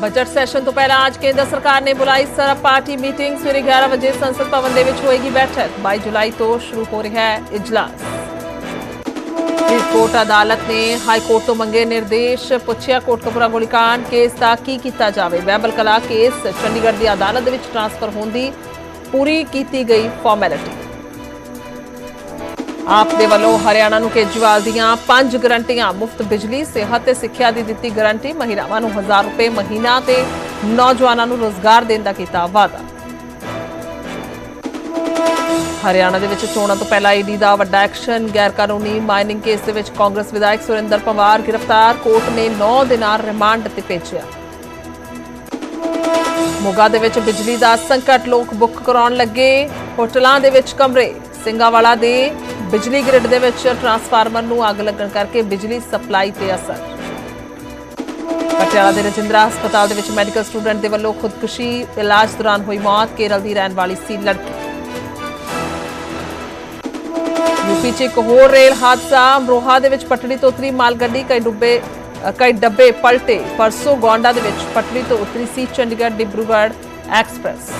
Budget session ਤੋਂ ਪਹਿਲਾਂ ਅੱਜ ਕੇਂਦਰ ਸਰਕਾਰ ਨੇ ਬੁਲਾਈ ਸਰਬ ਪਾਰਟੀ ਮੀਟਿੰਗ। ਸਵੇਰੇ 11 ਵਜੇ ਸੰਸਦ ਭਵਨ ਦੇ ਵਿੱਚ ਹੋਏਗੀ ਬੈਠਕ। 22 ਜੁਲਾਈ ਤੋਂ ਸ਼ੁਰੂ ਹੋ ਰਿਹਾ ਹੈ ਇਜਲਾਸ। ਕੋਰਟ ਅਦਾਲਤ ਨੇ ਹਾਈ ਕੋਰਟ ਤੋਂ ਮੰਗੇ ਨਿਰਦੇਸ਼। ਪੁੱਛਿਆ ਕੋਟਕਪੁਰਾ ਗੋਲੀਕਾਂਡ ਕੇਸ ਦਾ ਕੀ ਕੀਤਾ ਜਾਵੇ? ਬਹਿਬਲ ਕਲਾ ਕੇਸ ਚੰਡੀਗੜ੍ਹ ਦੀ ਅਦਾਲਤ ਦੇ ਵਿੱਚ ਟ੍ਰਾਂਸਫਰ ਹੋਣ ਦੀ ਪੂਰੀ ਕੀਤੀ ਗਈ ਫਾਰਮੈਲਿਟੀ ਆਪ ਦੇ ਵੱਲੋਂ ਹਰਿਆਣਾ ਨੂੰ ਕੇਜਰੀਵਾਲ ਦੀਆਂ ਪੰਜ ਗਰੰਟੀਆਂ, ਮੁਫਤ ਬਿਜਲੀ, ਸਿਹਤ ਤੇ ਸਿੱਖਿਆ ਦੀ ਦਿੱਤੀ ਗਰੰਟੀ, ਮਹਿਲਾਵਾਂ ਨੂੰ 1000 ਰੁਪਏ ਮਹੀਨਾ ਤੇ ਨੌਜਵਾਨਾਂ ਨੂੰ ਰੋਜ਼ਗਾਰ ਦੇਣ ਦਾ ਕੀਤਾ ਵਾਅਦਾ। ਹਰਿਆਣਾ ਦੇ ਵਿੱਚ ਚੋਣਾਂ ਤੋਂ ਪਹਿਲਾਂ ਈਡੀ ਦਾ ਵੱਡਾ ਐਕਸ਼ਨ ਗੈਰ ਕਾਨੂੰਨੀ ਮਾਈਨਿੰਗ ਕੇਸ ਦੇ ਵਿੱਚ ਕਾਂਗਰਸ ਵਿਧਾਇਕ ਸੁਰਿੰਦਰ ਪਵਾਰ ਗ੍ਰਿਫਤਾਰ, ਕੋਰਟ ਨੇ 9 ਦਿਨਾਂ ਰਿਮਾਂਡ ਤੇ ਭੇਜਿਆ। ਮੋਗਾ ਦੇ ਵਿੱਚ ਬਿਜਲੀ ਦਾ ਸੰਕਟ ਲੋਕ ਬੁੱਕ ਕਰਾਉਣ ਲੱਗੇ, ਹੋਟਲਾਂ ਦੇ ਵਿੱਚ ਕਮਰੇ ਸਿੰਗਾਵਾਲਾ ਦੇ ਬਿਜਲੀ ਗ੍ਰਿਡ ਦੇ ਵਿੱਚ ਟਰਾਂਸਫਾਰਮਰ ਨੂੰ ਅੱਗ ਲੱਗਣ ਕਰਕੇ ਬਿਜਲੀ ਸਪਲਾਈ ਤੇ ਅਸਰ। ਪਟਿਆਲਾ ਦੇ ਰਜਿੰਦਰਾ ਹਸਪਤਾਲ ਦੇ ਵਿੱਚ ਮੈਡੀਕਲ ਸਟੂਡੈਂਟ ਦੇ ਵੱਲੋਂ ਖੁਦਕੁਸ਼ੀ ਇਲਾਜ ਦੌਰਾਨ ਹੋਈ ਮੌਤ, ਕੇਰਲ ਦੀ ਰਹਿਣ ਵਾਲੀ ਸੀ ਲੜਕੀ। ਯੂਪੀ 'ਚ ਇੱਕ ਹੋਰ ਰੇਲ ਹਾਦਸਾ ਅਮਰੋਹਾ ਦੇ ਵਿੱਚ ਪਟੜੀ ਤੋਂ ਉਤਰੀ ਮਾਲ ਗੱਡੀ ਕਈ ਡੁੱਬੇ ਕਈ ਡੱਬੇ ਪਲਟੇ। ਪਰਸੋਂ ਗੋਂਡਾ ਦੇ ਵਿੱਚ ਪਟੜੀ ਤੋਂ ਉਤਰੀ ਸੀ ਚੰਡੀਗੜ੍ਹ ਡਿਬਰੂਗੜ੍ਹ ਐਕਸਪ੍ਰੈਸ।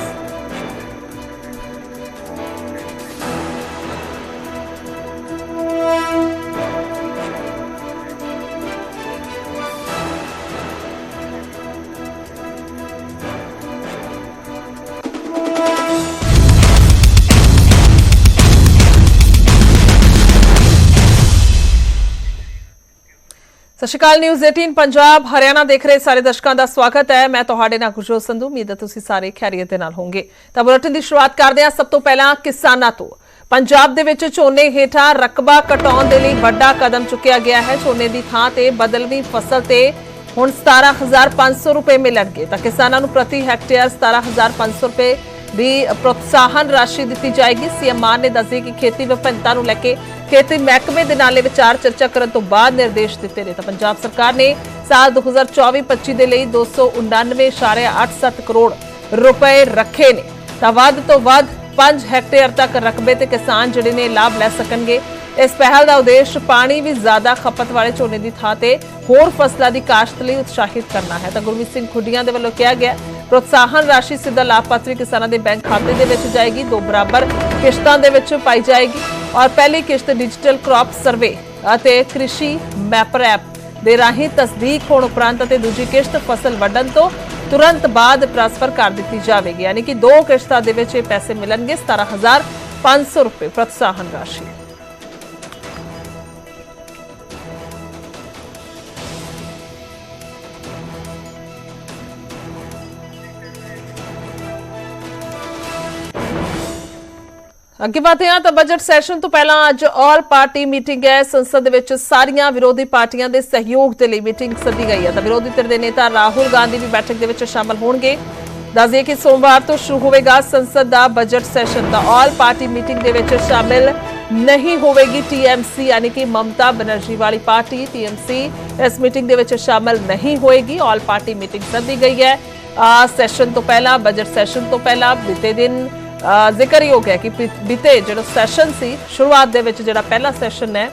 ਸਤਿ ਸ਼੍ਰੀ ਅਕਾਲ ਨਿਊਜ਼ 18 ਪੰਜਾਬ, ਹਰਿਆਣਾ ਦੇਖ ਰਹੇ ਸਾਰੇ ਦਰਸ਼ਕਾਂ ਦਾ ਸਵਾਗਤ ਹੈ। ਮੈਂ ਤੁਹਾਡੇ ਨਾਲ ਗੁਰਜੋਤ ਸੰਧੂ, ਉਮੀਦ ਹੈ ਤੁਸੀਂ ਸਾਰੇ ਖੈਰੀਅਤ ਦੇ ਨਾਲ ਹੋਵੋਗੇ। ਤਾਂ ਬੁਲੇਟਿਨ ਦੀ ਸ਼ੁਰੂਆਤ ਕਰਦੇ ਹਾਂ। ਸਭ ਤੋਂ ਪਹਿਲਾਂ ਕਿਸਾਨਾਂ ਤੋਂ। ਪੰਜਾਬ ਦੇ ਵਿੱਚ ਝੋਨੇ ਹੇਠਾਂ ਰਕਬਾ ਘਟਾਉਣ ਦੇ ਲਈ ਵੱਡਾ ਕਦਮ ਚੁੱਕਿਆ ਗਿਆ ਹੈ। ਝੋਨੇ ਦੀ ਥਾਂ ਤੇ ਬਦਲਵੀਂ ਫਸਲ ਤੇ ਹੁਣ 17500 ਰੁਪਏ ਮਿਲਣਗੇ। ਤਾਂ ਕਿਸਾਨਾਂ ਨੂੰ ਪ੍ਰਤੀ ਹੈਕਟੇਅਰ 17500 ਰੁਪਏ ਦੀ ਪ੍ਰੋਤਸਾਹਨ ਰਾਸ਼ੀ ਦਿੱਤੀ ਜਾਏਗੀ। ਸੀਐਮ ਮਾਨ ਨੇ ਦੱਸਿਆ ਕਿ ਖੇਤੀ ਵਿਭਿੰਨਤਾ ਨੂੰ ਲੈ ਕੇ ਖੇਤੀ ਮਹਿਕਮੇ ਦੇ ਨਾਲੇ ਵਿਚਾਰ ਚਰਚਾ ਕਰਨ ਤੋਂ ਬਾਅਦ ਨਿਰਦੇਸ਼ ਦਿੱਤੇ ਨੇ। ਤਾਂ ਪੰਜਾਬ ਸਰਕਾਰ ਨੇ ਸਾਲ 2024-25 ਦੇ ਲਈ 299.87 ਕਰੋੜ ਰੁਪਏ ਰੱਖੇ ਨੇ। ਤਾਂ ਵੱਧ ਤੋਂ ਵੱਧ 5 ਹੈਕਟੇਅਰ ਤੱਕ ਰਕਬੇ ਤੇ ਕਿਸਾਨ ਜਿਹੜੇ ਨੇ ਲਾਭ ਲੈ ਸਕਣਗੇ। ਇਸ ਪਹਿਲ ਦਾ ਉਦੇਸ਼ ਪਾਣੀ ਵੀ ਜ਼ਿਆਦਾ ਖਪਤ ਵਾਲੇ ਝੋਨੇ ਦੀ ਥਾਂ ਤੇ ਹੋਰ ਫਸਲਾਂ ਦੀ ਕਾਸ਼ਤ ਲਈ ਉਤਸ਼ਾਹਿਤ ਕਰਨਾ ਹੈ। ਤਾਂ ਗੁਰਮੀਤ ਸਿੰਘ ਖੁੱਡੀਆਂ ਦੇ ਵੱਲੋਂ ਕਿਹਾ ਗਿਆ ਪ੍ਰੋਤਸਾਹਨ ਰਾਸ਼ੀ ਸਿੱਧਾ ਲਾਭਪਾਤਰੀ ਕਿਸਾਨਾਂ ਦੇ ਬੈਂਕ ਖਾਤੇ ਦੇ ਵਿੱਚ ਜਾਏਗੀ, ਦੋ ਬਰਾਬਰ ਕਿਸ਼ਤਾਂ ਦੇ ਵਿੱਚ ਪਾਈ ਜਾਏਗੀ ਔਰ ਪਹਿਲੀ ਕਿਸ਼ਤ ਡਿਜੀਟਲ ਕ੍ਰੌਪ ਸਰਵੇ ਅਤੇ ਕ੍ਰਿਸ਼ੀ ਮੈਪਰ ਐਪ ਦੇ ਰਾਹੀਂ ਤਸਦੀਕ ਹੋਣ ਉਪਰੰਤ ਅਤੇ ਦੂਜੀ ਕਿਸ਼ਤ ਫਸਲ ਵੱਢਣ ਤੋਂ ਤੁਰੰਤ ਬਾਅਦ ਟ੍ਰਾਂਸਫਰ ਕਰ ਦਿੱਤੀ ਜਾਵੇਗੀ, ਯਾਨੀ ਕਿ ਦੋ ਕਿਸ਼ਤਾਂ ਦੇ ਵਿੱਚ ਇਹ ਪੈਸੇ ਮਿਲਣਗੇ 17500 ਰੁਪਏ ਪ੍ਰੋਤਸਾਹਨ ਰਾਸ਼ੀ। ਅੱਗੇ ਵਧਦੇ ਹਾਂ ਤਾਂ ਬਜਟ ਸੈਸ਼ਨ ਤੋਂ ਪਹਿਲਾਂ ਅੱਜ ਆਲ ਪਾਰਟੀ ਮੀਟਿੰਗ ਹੈ। ਸੰਸਦ ਦੇ ਵਿੱਚ ਸਾਰੀਆਂ ਵਿਰੋਧੀ ਪਾਰਟੀਆਂ ਦੇ ਸਹਿਯੋਗ ਦੇ ਲਈ ਮੀਟਿੰਗ ਸੱਦੀ ਗਈ ਹੈ। ਤਾਂ ਵਿਰੋਧੀ ਧਿਰ ਦੇ ਨੇਤਾ ਰਾਹੁਲ ਗਾਂਧੀ ਵੀ ਬੈਠਕ ਦੇ ਵਿੱਚ ਸ਼ਾਮਲ ਹੋਣਗੇ। ਦੱਸਦੇ ਕਿ ਸੋਮਵਾਰ ਤੋਂ ਸ਼ੁਰੂ ਹੋਵੇਗਾ ਸੰਸਦ ਦਾ ਬਜਟ ਸੈਸ਼ਨ ਤਾਂ ਆਲ ਪਾਰਟੀ ਮੀਟਿੰਗ ਦੇ ਵਿੱਚ ਸ਼ਾਮਿਲ ਨਹੀਂ ਹੋਵੇਗੀ ਟੀਐਮਸੀ ਯਾਨੀ ਕਿ ਮਮਤਾ ਬਨਰਜੀ ਵਾਲੀ ਪਾਰਟੀ। ਟੀਐਮਸੀ ਇਸ ਮੀਟਿੰਗ ਦੇ ਵਿੱਚ ਸ਼ਾਮਿਲ ਨਹੀਂ ਹੋਏਗੀ। ਆਲ ਪਾਰਟੀ ਮੀਟਿੰਗ ਸੱਦੀ ਗਈ ਹੈ। ਆ ਸੈਸ਼ਨ ਤੋਂ ਪਹਿਲਾਂ ਬਜਟ ਸੈਸ਼ਨ ਤੋਂ ਪਹਿਲਾਂ, ਬੀਤੇ ਦਿਨ ਅ, ਜ਼ਿਕਰਯੋਗ ਹੈ ਕਿ ਬੀਤੇ ਜਿਹੜਾ ਸੈਸ਼ਨ ਸੀ ਸ਼ੁਰੂਆਤ ਦੇ ਵਿੱਚ ਜਿਹੜਾ ਪਹਿਲਾ ਸੈਸ਼ਨ ਹੈ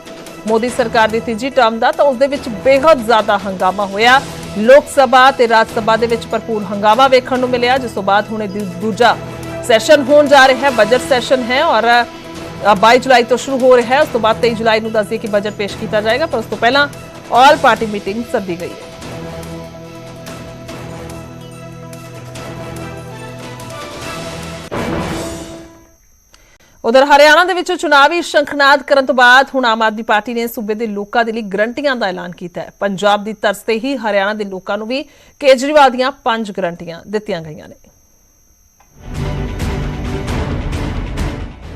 ਮੋਦੀ ਸਰਕਾਰ ਦੀ ਤੀਜੀ ਟਰਮ ਦਾ ਤਾਂ ਉਸ ਦੇ ਵਿੱਚ ਬੇहद ਜ਼ਿਆਦਾ ਹੰਗਾਮਾ ਹੋਇਆ। ਲੋਕ ਸਭਾ ਤੇ ਰਾਜ ਸਭਾ ਦੇ ਵਿੱਚ ਭਰਪੂਰ ਹੰਗਾਮਾ ਵੇਖਣ ਨੂੰ ਮਿਲਿਆ ਜਿਸ ਤੋਂ ਬਾਅਦ ਹੁਣ ਇਹ ਦੂ- ਦੂਜਾ ਸੈਸ਼ਨ ਹੋਣ ਜਾ ਰਿਹਾ ਹੈ ਬਜਟ ਸੈਸ਼ਨ ਹੈ ਔਰ ਅ, 22 ਜੁਲਾਈ ਤੋਂ ਸ਼ੁਰੂ ਹੋ ਰਿਹਾ ਹੈ। ਉਸ ਤੋਂ ਬਾਅਦ 23 ਜੁਲਾਈ ਨੂੰ ਦੱਸਦੀ ਕਿ ਬਜਟ ਪੇਸ਼ ਕੀਤਾ ਜਾਏਗਾ ਪਰ ਉਸ ਤੋਂ ਪਹਿਲਾਂ ਆਲ ਪਾਰਟੀ ਮੀਟਿੰਗ ਸੱਦੀ ਗਈ ਹੈ। ਉਧਰ ਹਰਿਆਣਾ ਦੇ ਵਿੱਚ ਚੁਣਾਵੀ ਸ਼ੰਖਨਾਦ ਕਰਨ ਤੋਂ ਬਾਅਦ ਹੁਣ ਆਮ ਆਦਮੀ ਪਾਰਟੀ ਨੇ ਸੂਬੇ ਦੇ ਲੋਕਾਂ ਦੇ ਲਈ ਗਰੰਟੀਆਂ ਦਾ ਐਲਾਨ ਕੀਤਾ ਹੈ। ਪੰਜਾਬ ਦੀ ਤਰਜ਼ ਤੇ ਹੀ ਹਰਿਆਣਾ ਦੇ ਲੋਕਾਂ ਨੂੰ ਵੀ ਕੇਜਰੀਵਾਲ ਦੀਆਂ ਪੰਜ ਗਰੰਟੀਆਂ ਦਿੱਤੀਆਂ ਗਈਆਂ ਨੇ।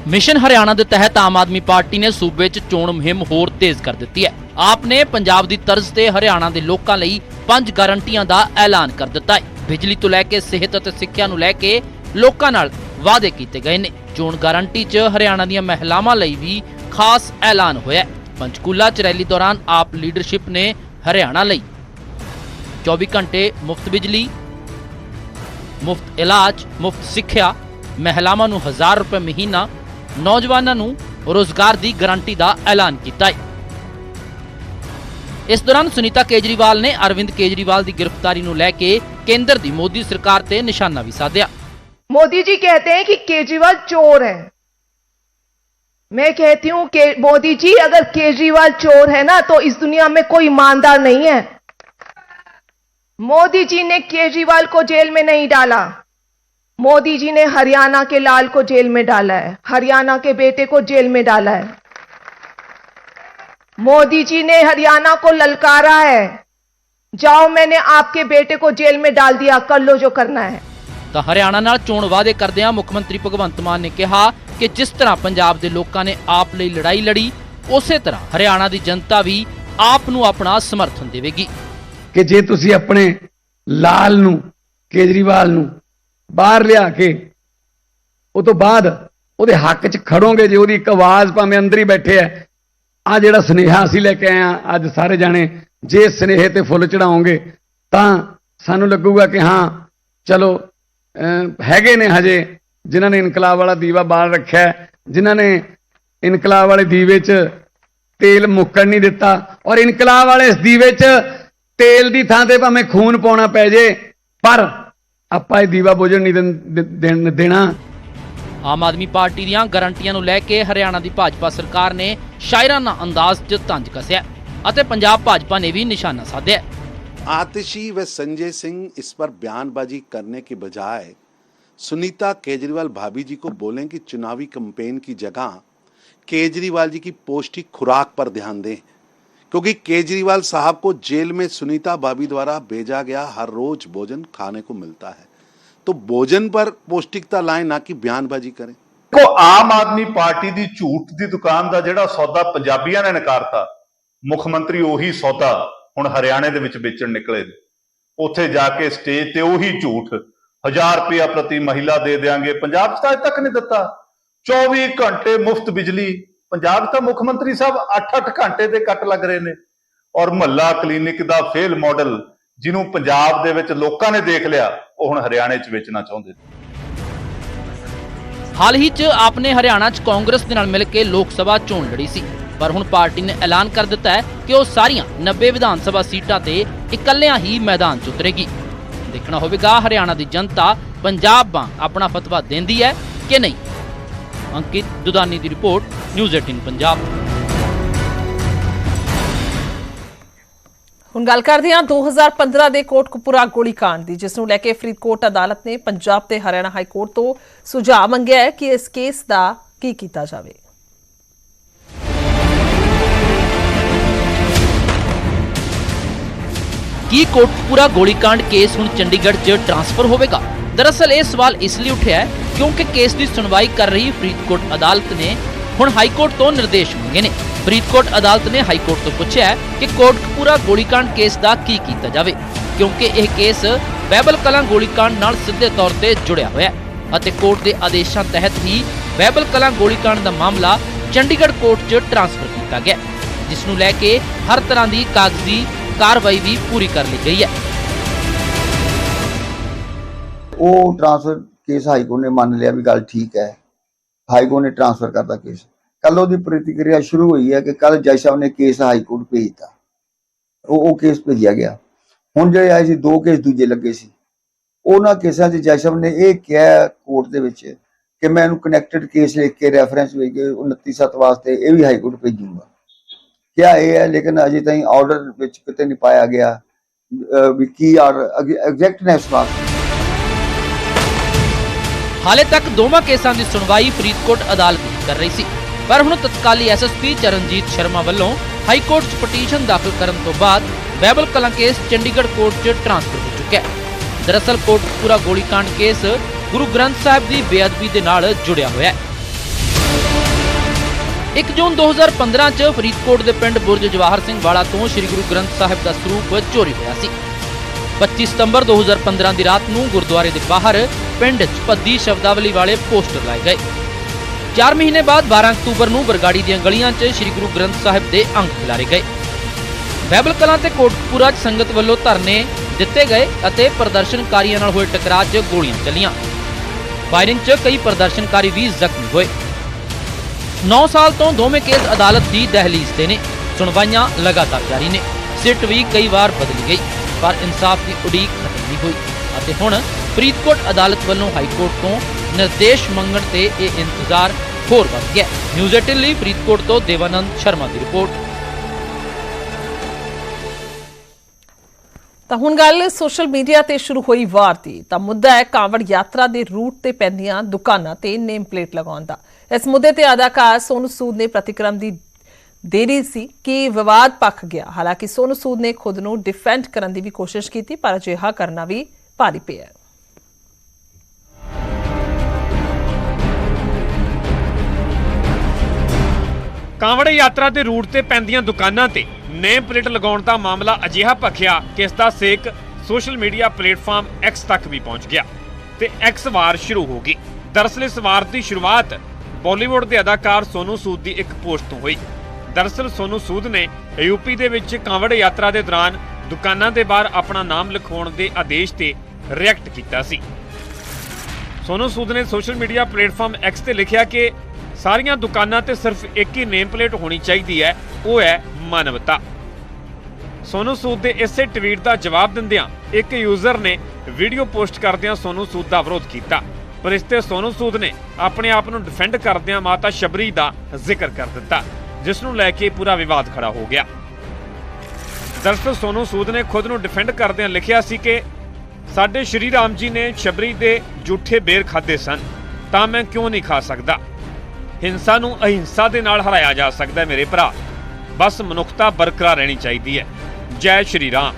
ਮਿਸ਼ਨ ਹਰਿਆਣਾ ਦੇ ਤਹਿਤ ਆਮ ਆਦਮੀ ਪਾਰਟੀ ਨੇ ਸੂਬੇ 'ਚ ਚੋਣ ਮੁਹਿੰਮ ਹੋਰ ਤੇਜ਼ ਕਰ ਦਿੱਤੀ ਹੈ। ਆਪ ਨੇ ਪੰਜਾਬ ਦੀ ਤਰਜ਼ ਤੇ ਹਰਿਆਣਾ ਦੇ ਲੋਕਾਂ ਲਈ ਪੰਜ ਗਾਰੰਟੀਆਂ ਦਾ ਐਲਾਨ ਕਰ ਦਿੱਤਾ ਹੈ। ਬਿਜਲੀ ਤੋਂ ਲੈ ਕੇ ਸਿਹਤ ਅਤੇ ਸਿੱਖਿਆ ਨੂੰ ਲੈ ਕੇ ਲੋਕਾਂ ਨਾਲ ਵਾਅਦੇ ਕੀਤੇ ਗਏ ਨੇ। ਚੋਣ ਗਾਰੰਟੀ 'ਚ ਹਰਿਆਣਾ ਦੀਆਂ ਮਹਿਲਾਵਾਂ ਲਈ ਵੀ ਖਾਸ ਐਲਾਨ ਹੋਇਆ ਪੰਚਕੂਲਾ 'ਚ ਰੈਲੀ ਦੌਰਾਨ ਆਪ ਲੀਡਰਸ਼ਿਪ ਨੇ ਹਰਿਆਣਾ ਲਈ। 24 ਘੰਟੇ ਮੁਫਤ ਬਿਜਲੀ, ਮੁਫਤ ਇਲਾਜ, ਮੁਫਤ ਸਿੱਖਿਆ, ਮਹਿਲਾਵਾਂ ਨੂੰ 1000 ਰੁਪਏ ਮਹੀਨਾ, ਨੌਜਵਾਨਾਂ ਨੂੰ ਰੋਜ਼ਗਾਰ ਦੀ ਗਾਰੰਟੀ ਦਾ ਐਲਾਨ ਕੀਤਾ ਹੈ। ਇਸ ਦੌਰਾਨ ਸੁਨੀਤਾ ਕੇਜਰੀਵਾਲ ਨੇ ਅਰਵਿੰਦ ਕੇਜਰੀਵਾਲ ਦੀ ਗ੍ਰਿਫਤਾਰੀ ਨੂੰ ਲੈ ਕੇ ਕੇਂਦਰ ਦੀ ਮੋਦੀ ਸਰਕਾਰ ਤੇ ਨਿਸ਼ਾਨਾ ਵੀ ਸਾਧਿਆ। मोदी जी कहते हैं कि केजरीवाल चोर है। मैं कहती हूँ कि मोदी जी, अगर केजरीवाल चोर है ना तो इस दुनिया में कोई ईमानदार नहीं है। मोदी जी ने केजरीवाल को जेल में नहीं डाला। मोदी जी ने हरियाणा के लाल को जेल में डाला है। हरियाणा के बेटे को जेल में डाला है। मोदी जी ने हरियाणा को ललकारा है। जाओ, मैंने आपके बेटे को जेल में डाल दिया। कर लो जो करना है। ਤਾਂ ਹਰਿਆਣਾ ਨਾਲ ਚੋਣ ਵਾਅਦੇ ਕਰਦਿਆਂ ਮੁੱਖ ਮੰਤਰੀ ਭਗਵੰਤ ਮਾਨ ਨੇ ਕਿਹਾ ਕਿ ਜਿਸ ਤਰ੍ਹਾਂ ਪੰਜਾਬ ਦੇ ਲੋਕਾਂ ਨੇ ਆਪ ਲਈ ਲੜਾਈ ਲੜੀ, ਉਸੇ ਤਰ੍ਹਾਂ ਹਰਿਆਣਾ ਦੀ ਜਨਤਾ ਵੀ ਆਪ ਨੂੰ ਆਪਣਾ ਸਮਰਥਨ ਦੇਵੇਗੀ। ਕਿ ਜੇ ਤੁਸੀਂ ਆਪਣੇ ਲਾਲ ਨੂੰ, ਕੇਜਰੀਵਾਲ ਨੂੰ ਬਾਹਰ ਲਿਆ ਕੇ ਉਹ ਤੋਂ ਬਾਅਦ ਉਹਦੇ ਹੱਕ 'ਚ ਖੜੋਗੇ ਜੇ ਉਹਦੀ ਇੱਕ ਆਵਾਜ਼ ਭਾਵੇਂ ਅੰਦਰ ਹੀ ਬੈਠੇ ਐ ਆ ਜਿਹੜਾ ਸਨੇਹਾ ਅਸੀਂ ਲੈ ਕੇ ਆਏ ਆ ਅੱਜ ਸਾਰੇ ਜਾਣੇ ਜੇ ਇਸ ਸਨੇਹੇ ਤੇ ਫੁੱਲ ਚੜਾਓਗੇ ਤਾਂ ਸਾਨੂੰ ਲੱਗੂਗਾ ਕਿ ਹਾਂ, ਚਲੋ ਹੈਗੇ ਨੇ ਹਜੇ, ਜਿਨ੍ਹਾਂ ਨੇ ਇਨਕਲਾਬ ਵਾਲਾ ਦੀਵਾ ਬਾਲ ਰੱਖਿਆ ਜਿਨ੍ਹਾਂ ਨੇ ਇਨਕਲਾਬ ਵਾਲੇ ਦੀਵੇ 'ਚ ਤੇਲ ਮੁੱਕਣ ਨਹੀਂ ਦਿੱਤਾ, ਔਰ ਇਨਕਲਾਬ ਵਾਲੇ ਇਸ ਦੀਵੇ 'ਚ ਤੇਲ ਦੀ ਥਾਂ ਤੇ ਭਾਵੇਂ ਖੂਨ ਪਾਉਣਾ ਪੈ ਜੇ, ਪਰ ਆਪਾਂ ਇਹ ਦੀਵਾ ਬੁਝਣ ਨਹੀਂ ਦੇਣਾ। ਆਮ ਆਦਮੀ ਪਾਰਟੀ ਦੀਆਂ ਗਾਰੰਟੀਆਂ ਨੂੰ ਲੈ ਕੇ ਹਰਿਆਣਾ ਦੀ ਭਾਜਪਾ ਸਰਕਾਰ ਨੇ ਸ਼ਾਇਰਾਨਾ ਅੰਦਾਜ਼ 'ਚ ਤੰਜ ਕੱਸਿਆ, ਅਤੇ ਪੰਜਾਬ ਭਾਜਪਾ ਨੇ ਵੀ ਨਿਸ਼ਾਨਾ ਸਾਧਿਆ। आतिशी व संजय सिंह इस पर बयानबाजी करने की बजाय सुनीता केजरीवाल भाभी जी को बोलें कि चुनावी कैंपेन की जगह केजरीवाल जी की पौष्टिक खुराक पर ध्यान दें क्योंकि केजरीवाल साहब को जेल में सुनीता भाभी द्वारा भेजा गया हर रोज भोजन खाने को मिलता है तो भोजन पर पौष्टिकता लाएं ना कि बयानबाजी करें ਕੋ ਆਮ ਆਦਮੀ ਪਾਰਟੀ ਦੀ ਝੂਠ ਦੀ ਦੁਕਾਨ ਦਾ ਜਿਹੜਾ ਸੌਦਾ ਪੰਜਾਬੀਆਂ ਨੇ ਨਕਾਰਤਾ ਮੁੱਖ ਮੰਤਰੀ ਉਹੀ ਸੌਦਾ ਹੁਣ ਹਰਿਆਣੇ ਦੇ ਵਿੱਚ ਵੇਚਣ ਨਿਕਲੇ ਨੇ। ਉੱਥੇ ਜਾ ਕੇ ਸਟੇਜ ਤੇ ਉਹੀ ਝੂਠ 1000 ਰੁਪਇਆ ਪ੍ਰਤੀ ਮਹਿਲਾ ਦੇ ਦੇਾਂਗੇ ਪੰਜਾਬ 'ਚ ਤਾਂ ਅਜੇ ਤੱਕ ਨਹੀਂ ਦਿੱਤਾ। 24 ਘੰਟੇ ਮੁਫਤ ਬਿਜਲੀ। ਪੰਜਾਬ 'ਚ ਤਾਂ ਮੁੱਖ ਮੰਤਰੀ ਸਾਹਿਬ 8-8 ਘੰਟੇ ਦੇ ਕੱਟ ਲੱਗ ਰਹੇ ਨੇ। ਔਰ ਮਹੱਲਾ ਕਲੀਨਿਕ ਦਾ ਫੇਲ ਮਾਡਲ, ਜਿਹਨੂੰ ਪੰਜਾਬ ਦੇ ਵਿੱਚ ਲੋਕਾਂ ਨੇ ਦੇਖ ਲਿਆ, ਉਹ ਹੁਣ ਹਰਿਆਣੇ 'ਚ ਵੇਚਣਾ ਚਾਹੁੰਦੇ ਨੇ। ਹਾਲ ਹੀ 'ਚ ਆਪਨੇ ਹਰਿਆਣਾ 'ਚ ਕਾਂਗਰਸ ਦੇ ਨਾਲ ਮਿਲ ਕੇ ਲੋਕ ਸਭਾ ਚੋਣ ਲੜੀ ਸੀ। ਪਰ ਹੁਣ ਪਾਰਟੀ ਨੇ ਐਲਾਨ ਕਰ ਦਿੱਤਾ ਹੈ ਕਿ ਉਹ ਸਾਰੀਆਂ 90 ਵਿਧਾਨ ਸਭਾ ਸੀਟਾਂ ਤੇ ਇਕੱਲਿਆਂ ਹੀ ਮੈਦਾਨ 'ਚ ਉਤਰੇਗੀ। ਦੇਖਣਾ ਹੋਵੇਗਾ, ਹਰਿਆਣਾ ਦੀ ਜਨਤਾ ਪੰਜਾਬ ਵਾਂਗ ਆਪਣਾ ਫਤਵਾ ਦਿੰਦੀ ਹੈ ਕਿ ਨਹੀਂ। ਅੰਕਿਤ ਦੁਦਾਨੀ ਦੀ ਰਿਪੋਰਟ, ਨਿਊਜ਼ 18 ਪੰਜਾਬ। ਹੁਣ ਗੱਲ ਕਰਦੇ ਹਾਂ 2015 ਦੇ ਕੋਟਕਪੂਰਾ ਗੋਲੀकांड ਦੀ, ਜਿਸ ਨੂੰ ਲੈ ਕੇ ਫਰੀਦਕੋਟ ਅਦਾਲਤ ਨੇ ਪੰਜਾਬ ਤੇ ਹਰਿਆਣਾ ਹਾਈ ਕੋਰਟ ਤੋਂ ਸੁਝਾਅ ਮੰਗਿਆ ਹੈ ਕਿ ਇਸ ਕੇਸ ਦਾ ਕੀ ਕੀਤਾ ਜਾਵੇ। ਕੀ ਕੋਟਪੂਰਾ ਗੋਲੀकांड ਕੇਸ ਹੁਣ ਚੰਡੀਗੜ੍ਹ 'ਚ ਟ੍ਰਾਂਸਫਰ ਹੋਵੇਗਾ? ਦਰਅਸਲ ਇਹ ਸਵਾਲ ਇਸ ਲਈ ਉੱਠਿਆ ਹੈ ਕਿਉਂਕਿ ਕੇਸ ਦੀ ਸੁਣਵਾਈ ਕਰ ਰਹੀ ਫਰੀਦਕੋਟ ਅਦਾਲਤ ਨੇ। ਹੁਣ ਹਾਈ ਕੋਰਟ ਤੋਂ ਨਿਰਦੇਸ਼ ਮੰਗੇ ਨੇ। ਫਰੀਦਕੋਟ ਅਦਾਲਤ ਨੇ ਹਾਈਕੋਰਟ ਤੋਂ ਪੁੱਛਿਆ ਕਿ ਕੋਟਪੂਰਾ ਗੋਲੀकांड ਕੇਸ ਦਾ ਕੀ ਕੀਤਾ ਜਾਵੇ, ਕਿਉਂਕਿ ਇਹ ਕੇਸ ਬੈਬਲ ਕਲਾਂ ਗੋਲੀकांड ਨਾਲ ਸਿੱਧੇ ਤੌਰ ਤੇ ਜੁੜਿਆ ਹੋਇਆ ਹੈ ਅਤੇ ਕੋਰਟ ਦੇ ਆਦੇਸ਼ਾਂ ਤਹਿਤ ਹੀ ਬੈਬਲ ਕਲਾਂ ਗੋਲੀकांड ਦਾ ਮਾਮਲਾ ਚੰਡੀਗੜ੍ਹ ਕੋਰਟ 'ਚ ਟ੍ਰਾਂਸਫਰ ਕੀਤਾ ਗਿਆ ਜਿਸ ਨੂੰ ਲੈ ਕੇ ਹਰ ਤਰ੍ਹਾਂ ਦੀ ਕਾਗਜ਼ੀ ਕਾਰਵਾਈ ਵੀ ਪੂਰੀ ਕਰ ਲਈ ਗਈ ਹੈ। ਉਹ ਟ੍ਰਾਂਸਫਰ ਕੇਸ ਹਾਈ ਕੋਰਟ ਨੇ ਮੰਨ ਲਿਆ ਵੀ ਗੱਲ ਠੀਕ ਹੈ। ਹਾਈ ਕੋਰਟ ਨੇ ਟ੍ਰਾਂਸਫਰ ਕਰਤਾ ਕੇਸ ਕੱਲ ਉਹਦੀ ਪ੍ਰਤੀਕਿਰਿਆ ਸ਼ੁਰੂ ਹੋਈ ਹੈ ਕਿ ਕੱਲ ਜੱਜ ਸਾਹਿਬ ਨੇ ਕੇਸ ਹਾਈ ਕੋਰਟ ਭੇਜਤਾ। ਉਹ ਉਹ ਕੇਸ ਭੇਜਿਆ ਗਿਆ। ਹੁਣ ਜਿਹੜੇ ਆਏ ਸੀ, ਦੋ ਕੇਸ ਦੂਜੇ ਲੱਗੇ ਸੀ। ਉਹਨਾਂ ਕੇਸਾਂ 'ਚ ਜੱਜ ਸਾਹਿਬ ਨੇ ਇਹ ਕਿਹਾ ਕੋਰਟ ਦੇ ਵਿੱਚ ਕਿ ਮੈਂ ਇਹਨੂੰ ਕਨੈਕਟਡ ਕੇਸ ਲਿਖ ਕੇ ਰੈਫਰੈਂਸ ਵੇਖ ਕੇ 29 ਸੱਤ ਵਾਸਤੇ ਇਹ ਵੀ ਹਾਈ ਕੋਰਟ ਭੇਜੂਗਾ। ਕਿਆ ਇਹ ਹੈ? ਲੇਕਿਨ ਅਜੇ ਤਾਈਂ ਆਰਡਰ ਵਿੱਚ ਕਿਤੇ ਨਹੀਂ ਪਾਇਆ ਗਿਆ। ਵੀ ਕੀ ਆਰਡਰ ਐਗਜ਼ੈਕਟਨੈਸ ਵਾਸਤੇ ਹਾਲੇ ਤੱਕ ਦੋਵਾਂ ਕੇਸਾਂ ਦੀ ਸੁਣਵਾਈ ਫਰੀਦਕੋਟ ਅਦਾਲਤ ਕਰ ਰਹੀ ਸੀ। ਪਰ ਹੁਣ ਤਤਕਾਲੀ ਐਸਐਸਪੀ ਚਰਨਜੀਤ ਸ਼ਰਮਾ ਵੱਲੋਂ ਹਾਈ ਕੋਰਟ 'ਚ ਪਟੀਸ਼ਨ ਦਾਖਲ ਕਰਨ ਤੋਂ ਬਾਅਦ ਬੈਬਲ ਕਲਾਂ ਕੇਸ ਚੰਡੀਗੜ੍ਹ ਕੋਰਟ 'ਚ ਟ੍ਰਾਂਸਫਰ ਹੋ ਚੁੱਕਿਆ ਹੈ। ਦਰਅਸਲ ਕੋਟਕਪੂਰਾ ਗੋਲੀकांड ਕੇਸ ਗੁਰੂ ਗ੍ਰੰਥ ਸਾਹਿਬ ਦੀ ਬੇਅਦਬੀ ਦੇ ਨਾਲ ਜੁੜਿਆ ਹੋਇਆ ਹੈ। 1 ਜੂਨ 2015 'ਚ ਫਰੀਦਕੋਟ ਦੇ ਪਿੰਡ ਬੁਰਜ ਜਵਾਹਰ ਸਿੰਘ ਵਾਲਾ ਤੋਂ ਸ੍ਰੀ ਗੁਰੂ ਗ੍ਰੰਥ ਸਾਹਿਬ ਦਾ ਸਰੂਪ ਚੋਰੀ ਹੋਇਆ ਸੀ। 25 ਸਤੰਬਰ 2015 ਦੀ ਰਾਤ ਨੂੰ ਗੁਰਦੁਆਰੇ ਦੇ ਬਾਹਰ ਪਿੰਡ 'ਚ ਭੱਦੀ ਸ਼ਬਦਾਵਲੀ ਵਾਲੇ ਪੋਸਟਰ ਲਾਏ ਗਏ। 4 ਮਹੀਨੇ ਬਾਅਦ 12 ਅਕਤੂਬਰ ਨੂੰ ਬਰਗਾੜੀ ਦੀਆਂ ਗਲੀਆਂ 'ਚ ਸ੍ਰੀ ਗੁਰੂ ਗ੍ਰੰਥ ਸਾਹਿਬ ਦੇ ਅੰਕ ਖਿਲਾਰੇ ਗਏ। ਬਹਿਬਲ ਕਲਾਂ ਤੇ ਕੋਟਕਪੂਰਾ 'ਚ ਸੰਗਤ ਵੱਲੋਂ ਧਰਨੇ ਦਿੱਤੇ ਗਏ ਅਤੇ ਪ੍ਰਦਰਸ਼ਨਕਾਰੀਆਂ ਨਾਲ ਹੋਏ ਟਕਰਾਅ 'ਚ ਗੋਲੀਆਂ ਚੱਲੀਆਂ। ਫਾਇਰਿੰਗ 'ਚ ਕਈ ਪ੍ਰਦਰਸ਼ਨਕਾਰੀ ਵੀ ਜ਼ਖਮੀ ਹੋਏ। 9 ਸਾਲ ਤੋਂ ਦੋਵੇਂ ਕੇਸ ਅਦਾਲਤ ਦੀ ਦਹਲੀਜ਼ ਤੇ ਨੇ। ਸੁਣਵਾਈਆਂ ਲਗਾਤਾਰ ਜਾਰੀ ਨੇ। ਸਿੱਟ ਵੀ ਕਈ ਵਾਰ ਬਦਲੀ ਗਈ, ਪਰ ਇਨਸਾਫ ਦੀ ਉਡੀਕ ਖਤਮ ਨਹੀਂ ਹੋਈ। ਅਤੇ ਹੁਣ ਫਰੀਦਕੋਟ ਅਦਾਲਤ ਵੱਲੋਂ ਹਾਈ ਤੋਂ ਨਿਰਦੇਸ਼ ਮੰਗਣ ਤੇ ਇਹ ਇੰਤਜ਼ਾਰ ਹੋਰ ਵੱਧ ਗਿਆ ਨਿਊਜ਼ 18 ਲਈ ਫਰੀਦਕੋਟ ਤੋਂ ਦੇਵਾਨੰਦ ਸ਼ਰਮਾ ਦੀ ਰਿਪੋਰਟ। ਤਾਂ ਹੁਣ ਗੱਲ ਸੋਸ਼ਲ ਮੀਡੀਆ ਤੇ ਸ਼ੁਰੂ ਹੋਈ ਵਾਰ ਦੀ। ਤਾਂ ਮੁੱਦਾ ਹੈ ਕਾਂਵੜ ਯਾਤਰਾ ਦੇ ਰੂਟ ਤੇ ਪੈਂਦੀਆਂ ਦੁਕਾਨਾਂ ਤੇ ਨੇਮ ਪਲੇਟ ਲਗਾਉਣ ਦਾ। ਇਸ ਮੁੱਦੇ ਤੇ ਅਦਾਕਾਰ ਸੋਨੂ ਸੂਦ ਨੇ ਪ੍ਰਤੀਕਰਮ ਦੀ ਦੇਰੀ ਸੀ ਕਿ ਵਿਵਾਦ ਪੱਕ ਗਿਆ। ਹਾਲਾਂਕਿ ਸੋਨੂ ਸੂਦ ਨੇ ਖੁਦ ਨੂੰ ਡਿਫੈਂਡ ਕਰਨ ਦੀ ਵੀ ਕੋਸ਼ਿਸ਼ ਕੀਤੀ, ਪਰ ਅਜਿਹਾ ਕਰਨਾ ਵੀ ਭਾਰੀ ਪਿਆ ਕਾਂਵੜ ਯਾਤਰਾ ਦੇ ਰੂਟ ਤੇ ਪੈਂਦੀਆਂ ਦੁਕਾਨਾਂ ਤੇ ਨੇਮ ਪਲੇਟ ਲਗਾਉਣ ਦਾ ਮਾਮਲਾ ਅਜਿਹਾ ਭਖਿਆ ਕਿ ਇਸ ਦਾ ਸੇਕ ਸੋਸ਼ਲ ਮੀਡੀਆ ਪਲੇਟਫਾਰਮ X ਤੱਕ ਵੀ ਪਹੁੰਚ ਗਿਆ ਤੇ X ਵਾਰ ਸ਼ੁਰੂ ਹੋ ਗਈ। ਦਰਅਸਲ ਇਸ ਵਾਰ ਦੀ ਸ਼ੁਰੂਆਤ ਬਾਲੀਵੁੱਡ ਦੇ ਅਦਾਕਾਰ ਸੋਨੂ ਸੂਦ ਦੀ ਇੱਕ ਪੋਸਟ ਤੋਂ ਹੋਈ। ਦਰਅਸਲ, ਸੋਨੂ ਸੂਦ ਨੇ ਯੂਪੀ ਦੇ ਵਿੱਚ ਕਾਂਵੜ ਯਾਤਰਾ ਦੇ ਦੌਰਾਨ ਦੁਕਾਨਾਂ ਦੇ ਬਾਹਰ ਆਪਣਾ ਨਾਮ ਲਿਖਾਉਣ ਦੇ ਆਦੇਸ਼ ਤੇ ਰਿਐਕਟ ਕੀਤਾ ਸੀ। ਸੋਨੂ ਸੂਦ ਨੇ ਸੋਸ਼ਲ ਮੀਡੀਆ ਪਲੇਟਫਾਰਮ ਐਕਸ ਤੇ ਲਿਖਿਆ ਕਿ ਸਾਰੀਆਂ ਦੁਕਾਨਾਂ ਤੇ ਸਿਰਫ ਇੱਕ ਹੀ ਨੇਮ ਪਲੇਟ ਹੋਣੀ ਚਾਹੀਦੀ ਹੈ, ਉਹ ਹੈ ਮਾਨਵਤਾ। ਸੋਨੂ ਸੂਦ ਦੇ ਇਸੇ ਟਵੀਟ ਦਾ ਜਵਾਬ ਦਿੰਦਿਆਂ ਇੱਕ ਯੂਜ਼ਰ ਨੇ ਵੀਡੀਓ ਪੋਸਟ ਕਰਦਿਆਂ ਸੋਨੂ ਸੂਦ ਦਾ ਵਿਰੋਧ ਕੀਤਾ। ਪਰ ਇਸ ਤੇ ਸੋਨੂ ਸੂਦ ਨੇ ਆਪਣੇ ਆਪ ਨੂੰ ਡਿਫੈਂਡ ਕਰਦਿਆਂ ਮਾਤਾ ਸ਼ਬਰੀ ਦਾ ਜ਼ਿਕਰ ਕਰ ਦਿੱਤਾ, ਜਿਸ ਨੂੰ ਲੈ ਕੇ ਪੂਰਾ ਵਿਵਾਦ ਖੜਾ ਹੋ ਗਿਆ। ਦਰਅਸਲ ਸੋਨੂ ਸੂਦ ਨੇ ਖੁਦ ਨੂੰ ਡਿਫੈਂਡ ਕਰਦਿਆਂ ਲਿਖਿਆ ਸੀ ਕਿ ਸਾਡੇ ਸ਼੍ਰੀ ਰਾਮ ਜੀ ਨੇ ਸ਼ਬਰੀ ਦੇ ਝੂਠੇ ਬੇਰ ਖਾਦੇ ਸਨ, ਤਾਂ ਮੈਂ ਕਿਉਂ ਨਹੀਂ ਖਾ ਸਕਦਾ? ਹਿੰਸਾ ਨੂੰ ਅਹਿੰਸਾ ਦੇ ਨਾਲ ਹਰਾਇਆ ਜਾ ਸਕਦਾ ਮੇਰੇ ਭਰਾ। ਬਸ ਮਨੁੱਖਤਾ ਬਰਕਰਾਰ ਰਹਿਣੀ ਚਾਹੀਦੀ ਹੈ। ਜੈ ਸ਼੍ਰੀ ਰਾਮ।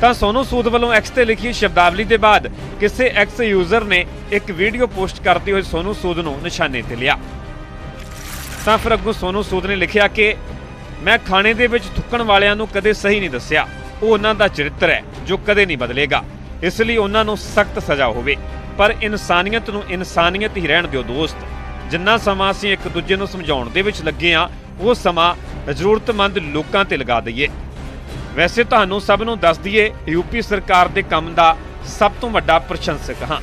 ਤਾਂ ਸੋਨੂ ਸੂਦ ਵੱਲੋਂ ਐਕਸ ਤੇ ਲਿਖੀ ਸ਼ਬਦਾਵਲੀ ਦੇ ਬਾਅਦ ਕਿਸੇ ਐਕਸ ਯੂਜ਼ਰ ਨੇ ਇੱਕ ਵੀਡੀਓ ਪੋਸਟ ਕਰਦੇ ਹੋਏ ਸੋਨੂ ਸੂਦ ਨੂੰ ਨਿਸ਼ਾਨੇ ਤੇ ਲਿਆ। ਤਾਂ ਫਿਰ ਅੱਗੋਂ ਸੋਨੂ ਸੂਦ ਨੇ ਲਿਖਿਆ ਕਿ ਮੈਂ ਖਾਣੇ ਦੇ ਵਿੱਚ ਥੁੱਕਣ ਵਾਲਿਆਂ ਨੂੰ ਕਦੇ ਸਹੀ ਨਹੀਂ ਦੱਸਿਆ। ਉਹ ਉਹਨਾਂ ਦਾ ਚਰਿੱਤਰ ਹੈ, ਜੋ ਕਦੇ ਨਹੀਂ ਬਦਲੇਗਾ। ਇਸ ਲਈ ਉਹਨਾਂ ਨੂੰ ਸਖਤ ਸਜ਼ਾ ਹੋਵੇ। ਪਰ ਇਨਸਾਨੀਅਤ ਨੂੰ ਇਨਸਾਨੀਅਤ ਹੀ ਰਹਿਣ ਦਿਓ ਦੋਸਤ। ਜਿੰਨਾ ਸਮਾਂ ਅਸੀਂ ਇੱਕ ਦੂਜੇ ਨੂੰ ਸਮਝਾਉਣ ਦੇ ਵਿੱਚ ਲੱਗੇ ਆ ਉਹ ਸਮਾਂ ਜ਼ਰੂਰਤਮੰਦ ਲੋਕਾਂ ਤੇ ਲਗਾ ਦਈਏ। ਵੈਸੇ ਤੁਹਾਨੂੰ ਸਭ ਨੂੰ ਦੱਸ ਦਈਏ ਯੂਪੀ ਸਰਕਾਰ ਦੇ ਕੰਮ ਦਾ ਸਭ ਤੋਂ ਵੱਡਾ ਪ੍ਰਸ਼ੰਸਕ ਹਾਂ।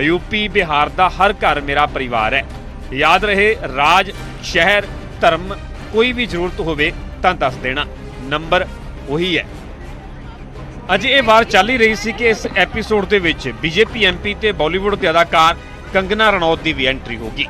ਯੂਪੀ ਬਿਹਾਰ ਦਾ ਹਰ ਘਰ ਮੇਰਾ ਪਰਿਵਾਰ ਹੈ। ਯਾਦ ਰਹੇ, ਰਾਜ, ਸ਼ਹਿਰ, ਧਰਮ, ਕੋਈ ਵੀ ਜ਼ਰੂਰਤ ਹੋਵੇ ਤਾਂ ਦੱਸ ਦੇਣਾ। ਨੰਬਰ ਉਹੀ ਹੈ। ਅਜੇ ਇਹ ਵਾਰ ਚੱਲ ਹੀ ਰਹੀ ਸੀ ਕਿ ਇਸ ਐਪੀਸੋਡ ਦੇ ਵਿੱਚ ਬੀਜੇਪੀ ਐਮਪੀ ਤੇ ਬਾਲੀਵੁੱਡ ਦੇ ਅਦਾਕਾਰ ਕੰਗਨਾ ਰਣੌਤ ਦੀ ਵੀ ਐਂਟਰੀ ਹੋਗੀ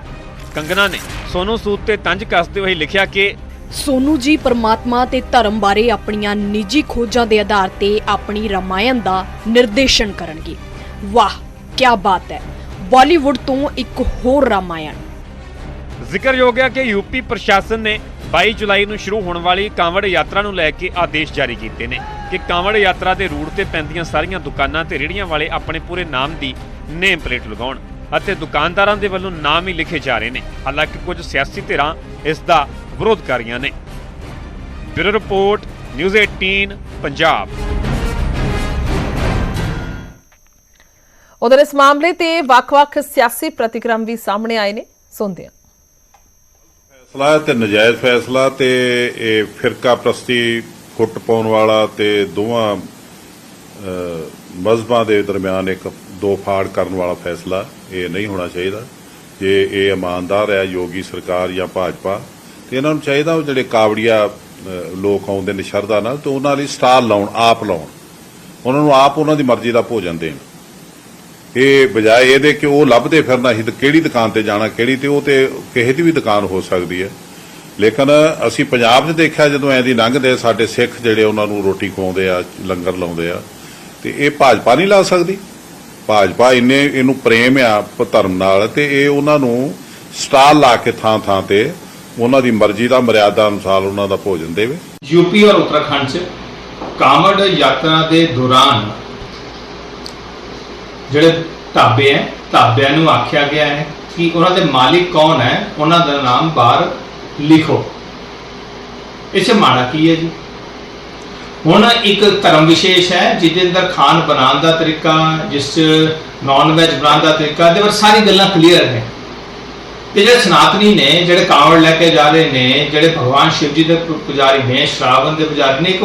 ਕੰਗਨਾ ਨੇ ਸੋਨੂ ਸੂਦ ਤੇ ਤੰਜ ਕੱਸਦੇ ਹੋਏ ਲਿਖਿਆ ਕਿ ਸੋਨੂ ਜੀ ਪਰਮਾਤਮਾ ਤੇ ਧਰਮ ਬਾਰੇ ਆਪਣੀਆਂ ਨਿੱਜੀ ਖੋਜਾਂ ਦੇ ਆਧਾਰ ਤੇ ਆਪਣੀ ਰਾਮਾਇਣ ਦਾ ਨਿਰਦੇਸ਼ਨ ਕਰਨਗੇ। ਵਾਹ ਕੀ ਬਾਤ ਹੈ। ਬਾਲੀਵੁੱਡ ਤੋਂ ਇੱਕ ਹੋਰ ਰਾਮਾਇਣ। ਜ਼ਿਕਰਯੋਗ ਹੈ ਕਿ ਯੂਪੀ ਪ੍ਰਸ਼ਾਸਨ ਨੇ 22 ਜੁਲਾਈ ਨੂੰ ਸ਼ੁਰੂ ਹੋਣ ਵਾਲੀ ਕਾਂਵੜ ਯਾਤਰਾ ਨੂੰ ਲੈ ਕੇ ਆਦੇਸ਼ ਜਾਰੀ ਕੀਤੇ ਨੇ ਕਿ ਕਾਂਵੜ ਯਾਤਰਾ ਦੇ ਰੂਟ ਤੇ ਪੈਂਦੀਆਂ ਸਾਰੀਆਂ ਦੁਕਾਨਾਂ ਤੇ ਰੇਹੜੀਆਂ ਵਾਲੇ ਆਪਣੇ ਪੂਰੇ ਨਾਮ ਦੀ ਨੇਮ ਪਲੇਟ ਲਗਾਉਣ ਅਤੇ ਦੁਕਾਨਦਾਰਾਂ ਦੇ ਵੱਲੋਂ ਨਾਮ ਹੀ ਲਿਖੇ ਜਾ ਰਹੇ ਨੇ। ਹਾਲਾਂਕਿ ਕੁਝ ਸਿਆਸੀ ਧਿਰਾਂ ਇਸ ਦਾ ਵਿਰੋਧ ਕਰ ਰਹੀਆਂ ਨੇ। Bureau report news 18 Punjab. ਉਧਰ ਇਸ ਮਾਮਲੇ ਤੇ ਵੱਖ-ਵੱਖ ਸਿਆਸੀ ਪ੍ਰਤੀਕਰਮ ਵੀ ਸਾਹਮਣੇ ਆਏ ਨੇ। ਸੁਣਦੇ ਹਾਂ। ਫੈਸਲਾ ਤੇ ਨਜਾਇਜ਼ ਫੈਸਲਾ ਤੇ ਇਹ ਫਿਰਕਾ ਪ੍ਰਸਤੀ ਫੁੱਟ ਪਾਉਣ ਵਾਲਾ ਤੇ ਦੋਵਾਂ ਅਹ, ਮਜ਼ਹਬਾਂ ਦੇ ਦਰਮਿਆਨ ਇੱਕ ਦੋ ਫਾੜ ਕਰਨ ਵਾਲਾ ਫੈਸਲਾ ਇਹ ਨਹੀਂ ਹੋਣਾ ਚਾਹੀਦਾ। ਜੇ ਇਹ ਇਮਾਨਦਾਰ ਹੈ ਯੋਗੀ ਸਰਕਾਰ ਜਾਂ ਭਾਜਪਾ ਤੇ ਇਹਨਾਂ ਨੂੰ ਚਾਹੀਦਾ ਉਹ ਜਿਹੜੇ ਕਾਵੜੀਆ ਲੋਕ ਆਉਂਦੇ ਨੇ ਸ਼ਰਧਾ ਨਾਲ, ਤੇ ਉਹਨਾਂ ਲਈ ਸਟਾਲ ਲਾਉਣ, ਆਪ ਲਾਉਣ। ਉਹਨਾਂ ਨੂੰ ਆਪ ਉਹਨਾਂ ਦੀ ਮਰਜ਼ੀ ਦਾ ਭੋਜਨ ਦੇਣ। ਇਹ ਬਜਾਏ ਇਹਦੇ ਕਿ ਉਹ ਲੱਭਦੇ ਫਿਰਨਾ ਸੀ ਤੇ ਕਿਹੜੀ ਦੁਕਾਨ ਤੇ ਜਾਣਾ, ਕਿਹੜੀ ਤੇ ਉਹ ਤੇ ਕਿਸੇ ਦੀ ਵੀ ਦੁਕਾਨ ਹੋ ਸਕਦੀ ਹੈ। ਲੇਕਿਨ ਅਸੀਂ ਪੰਜਾਬ 'ਚ ਦੇਖਿਆ, ਜਦੋਂ ਐਂ ਦੀ ਲੰਘਦੇ ਸਾਡੇ ਸਿੱਖ ਜਿਹੜੇ ਉਹਨਾਂ ਨੂੰ ਰੋਟੀ ਖਵਾਉਂਦੇ ਆ, ਲੰਗਰ ਲਾਉਂਦੇ ਆ, ਤੇ ਇਹ ਭਾਜਪਾ ਨਹੀਂ ਲਾ ਸਕਦੀ। ਭਾਜਪਾ ਇੰਨੇ, ਇਹਨੂੰ ਪ੍ਰੇਮ ਆ ਧਰਮ ਨਾਲ, ਤੇ ਇਹ ਉਹਨਾਂ ਨੂੰ ਸਟਾਲ ਲਾ ਕੇ ਥਾਂ ਥਾਂ ਤੇ ਉਹਨਾਂ ਦੀ ਮਰਜ਼ੀ ਦਾ ਮਰਿਆਦਾ ਅਨੁਸਾਰ ਉਹਨਾਂ ਦਾ ਭੋਜਨ ਦੇਵੇ। ਯੂਪੀ ਔਰ ਉੱਤਰਾਖੰਡ 'ਚ ਕਾਮੜ ਯਾਤਰਾ ਦੇ ਦੌਰਾਨ ਜਿਹੜੇ ਢਾਬੇ ਐ ਢਾਬਿਆਂ ਨੂੰ ਆਖਿਆ ਗਿਆ ਹੈ ਕਿ ਉਹਨਾਂ ਦੇ ਮਾਲਿਕ ਕੌਣ ਹੈ, ਉਹਨਾਂ ਦਾ ਨਾਮ ਬਾਹਰ ਲਿਖੋ। ਇਸ ਮਾੜਾ ਕੀ ਹੈ ਜੀ? ਹੁਣ ਇੱਕ ਧਰਮ ਵਿਸ਼ੇਸ਼ ਹੈ, ਜਿਹਦੇ ਅੰਦਰ ਖਾਣ ਬਣਾਉਣ ਦਾ ਤਰੀਕਾ, ਜਿਸ ਨਾਨ ਵੈਜ ਬਣਾਉਣ ਦਾ ਤਰੀਕਾ ਦੇ ਵਿੱਚ ਸਾਰੀ ਗੱਲਾਂ ਕਲੀਅਰ ਨੇ। ਤੇ ਜਿਹੜੇ ਸਨਾਤਨੀ ਨੇ, ਜਿਹੜੇ ਕਾਂਵੜ ਲੈ ਕੇ ਜਾ ਰਹੇ ਨੇ, ਜਿਹੜੇ ਭਗਵਾਨ ਸ਼ਿਵ ਜੀ ਦੇ ਪੁਜਾਰੀ ਨੇ, ਸ਼ਰਾਵਣ ਦੇ ਪੁਜਾਰੀ ਨੇ, ਇੱਕ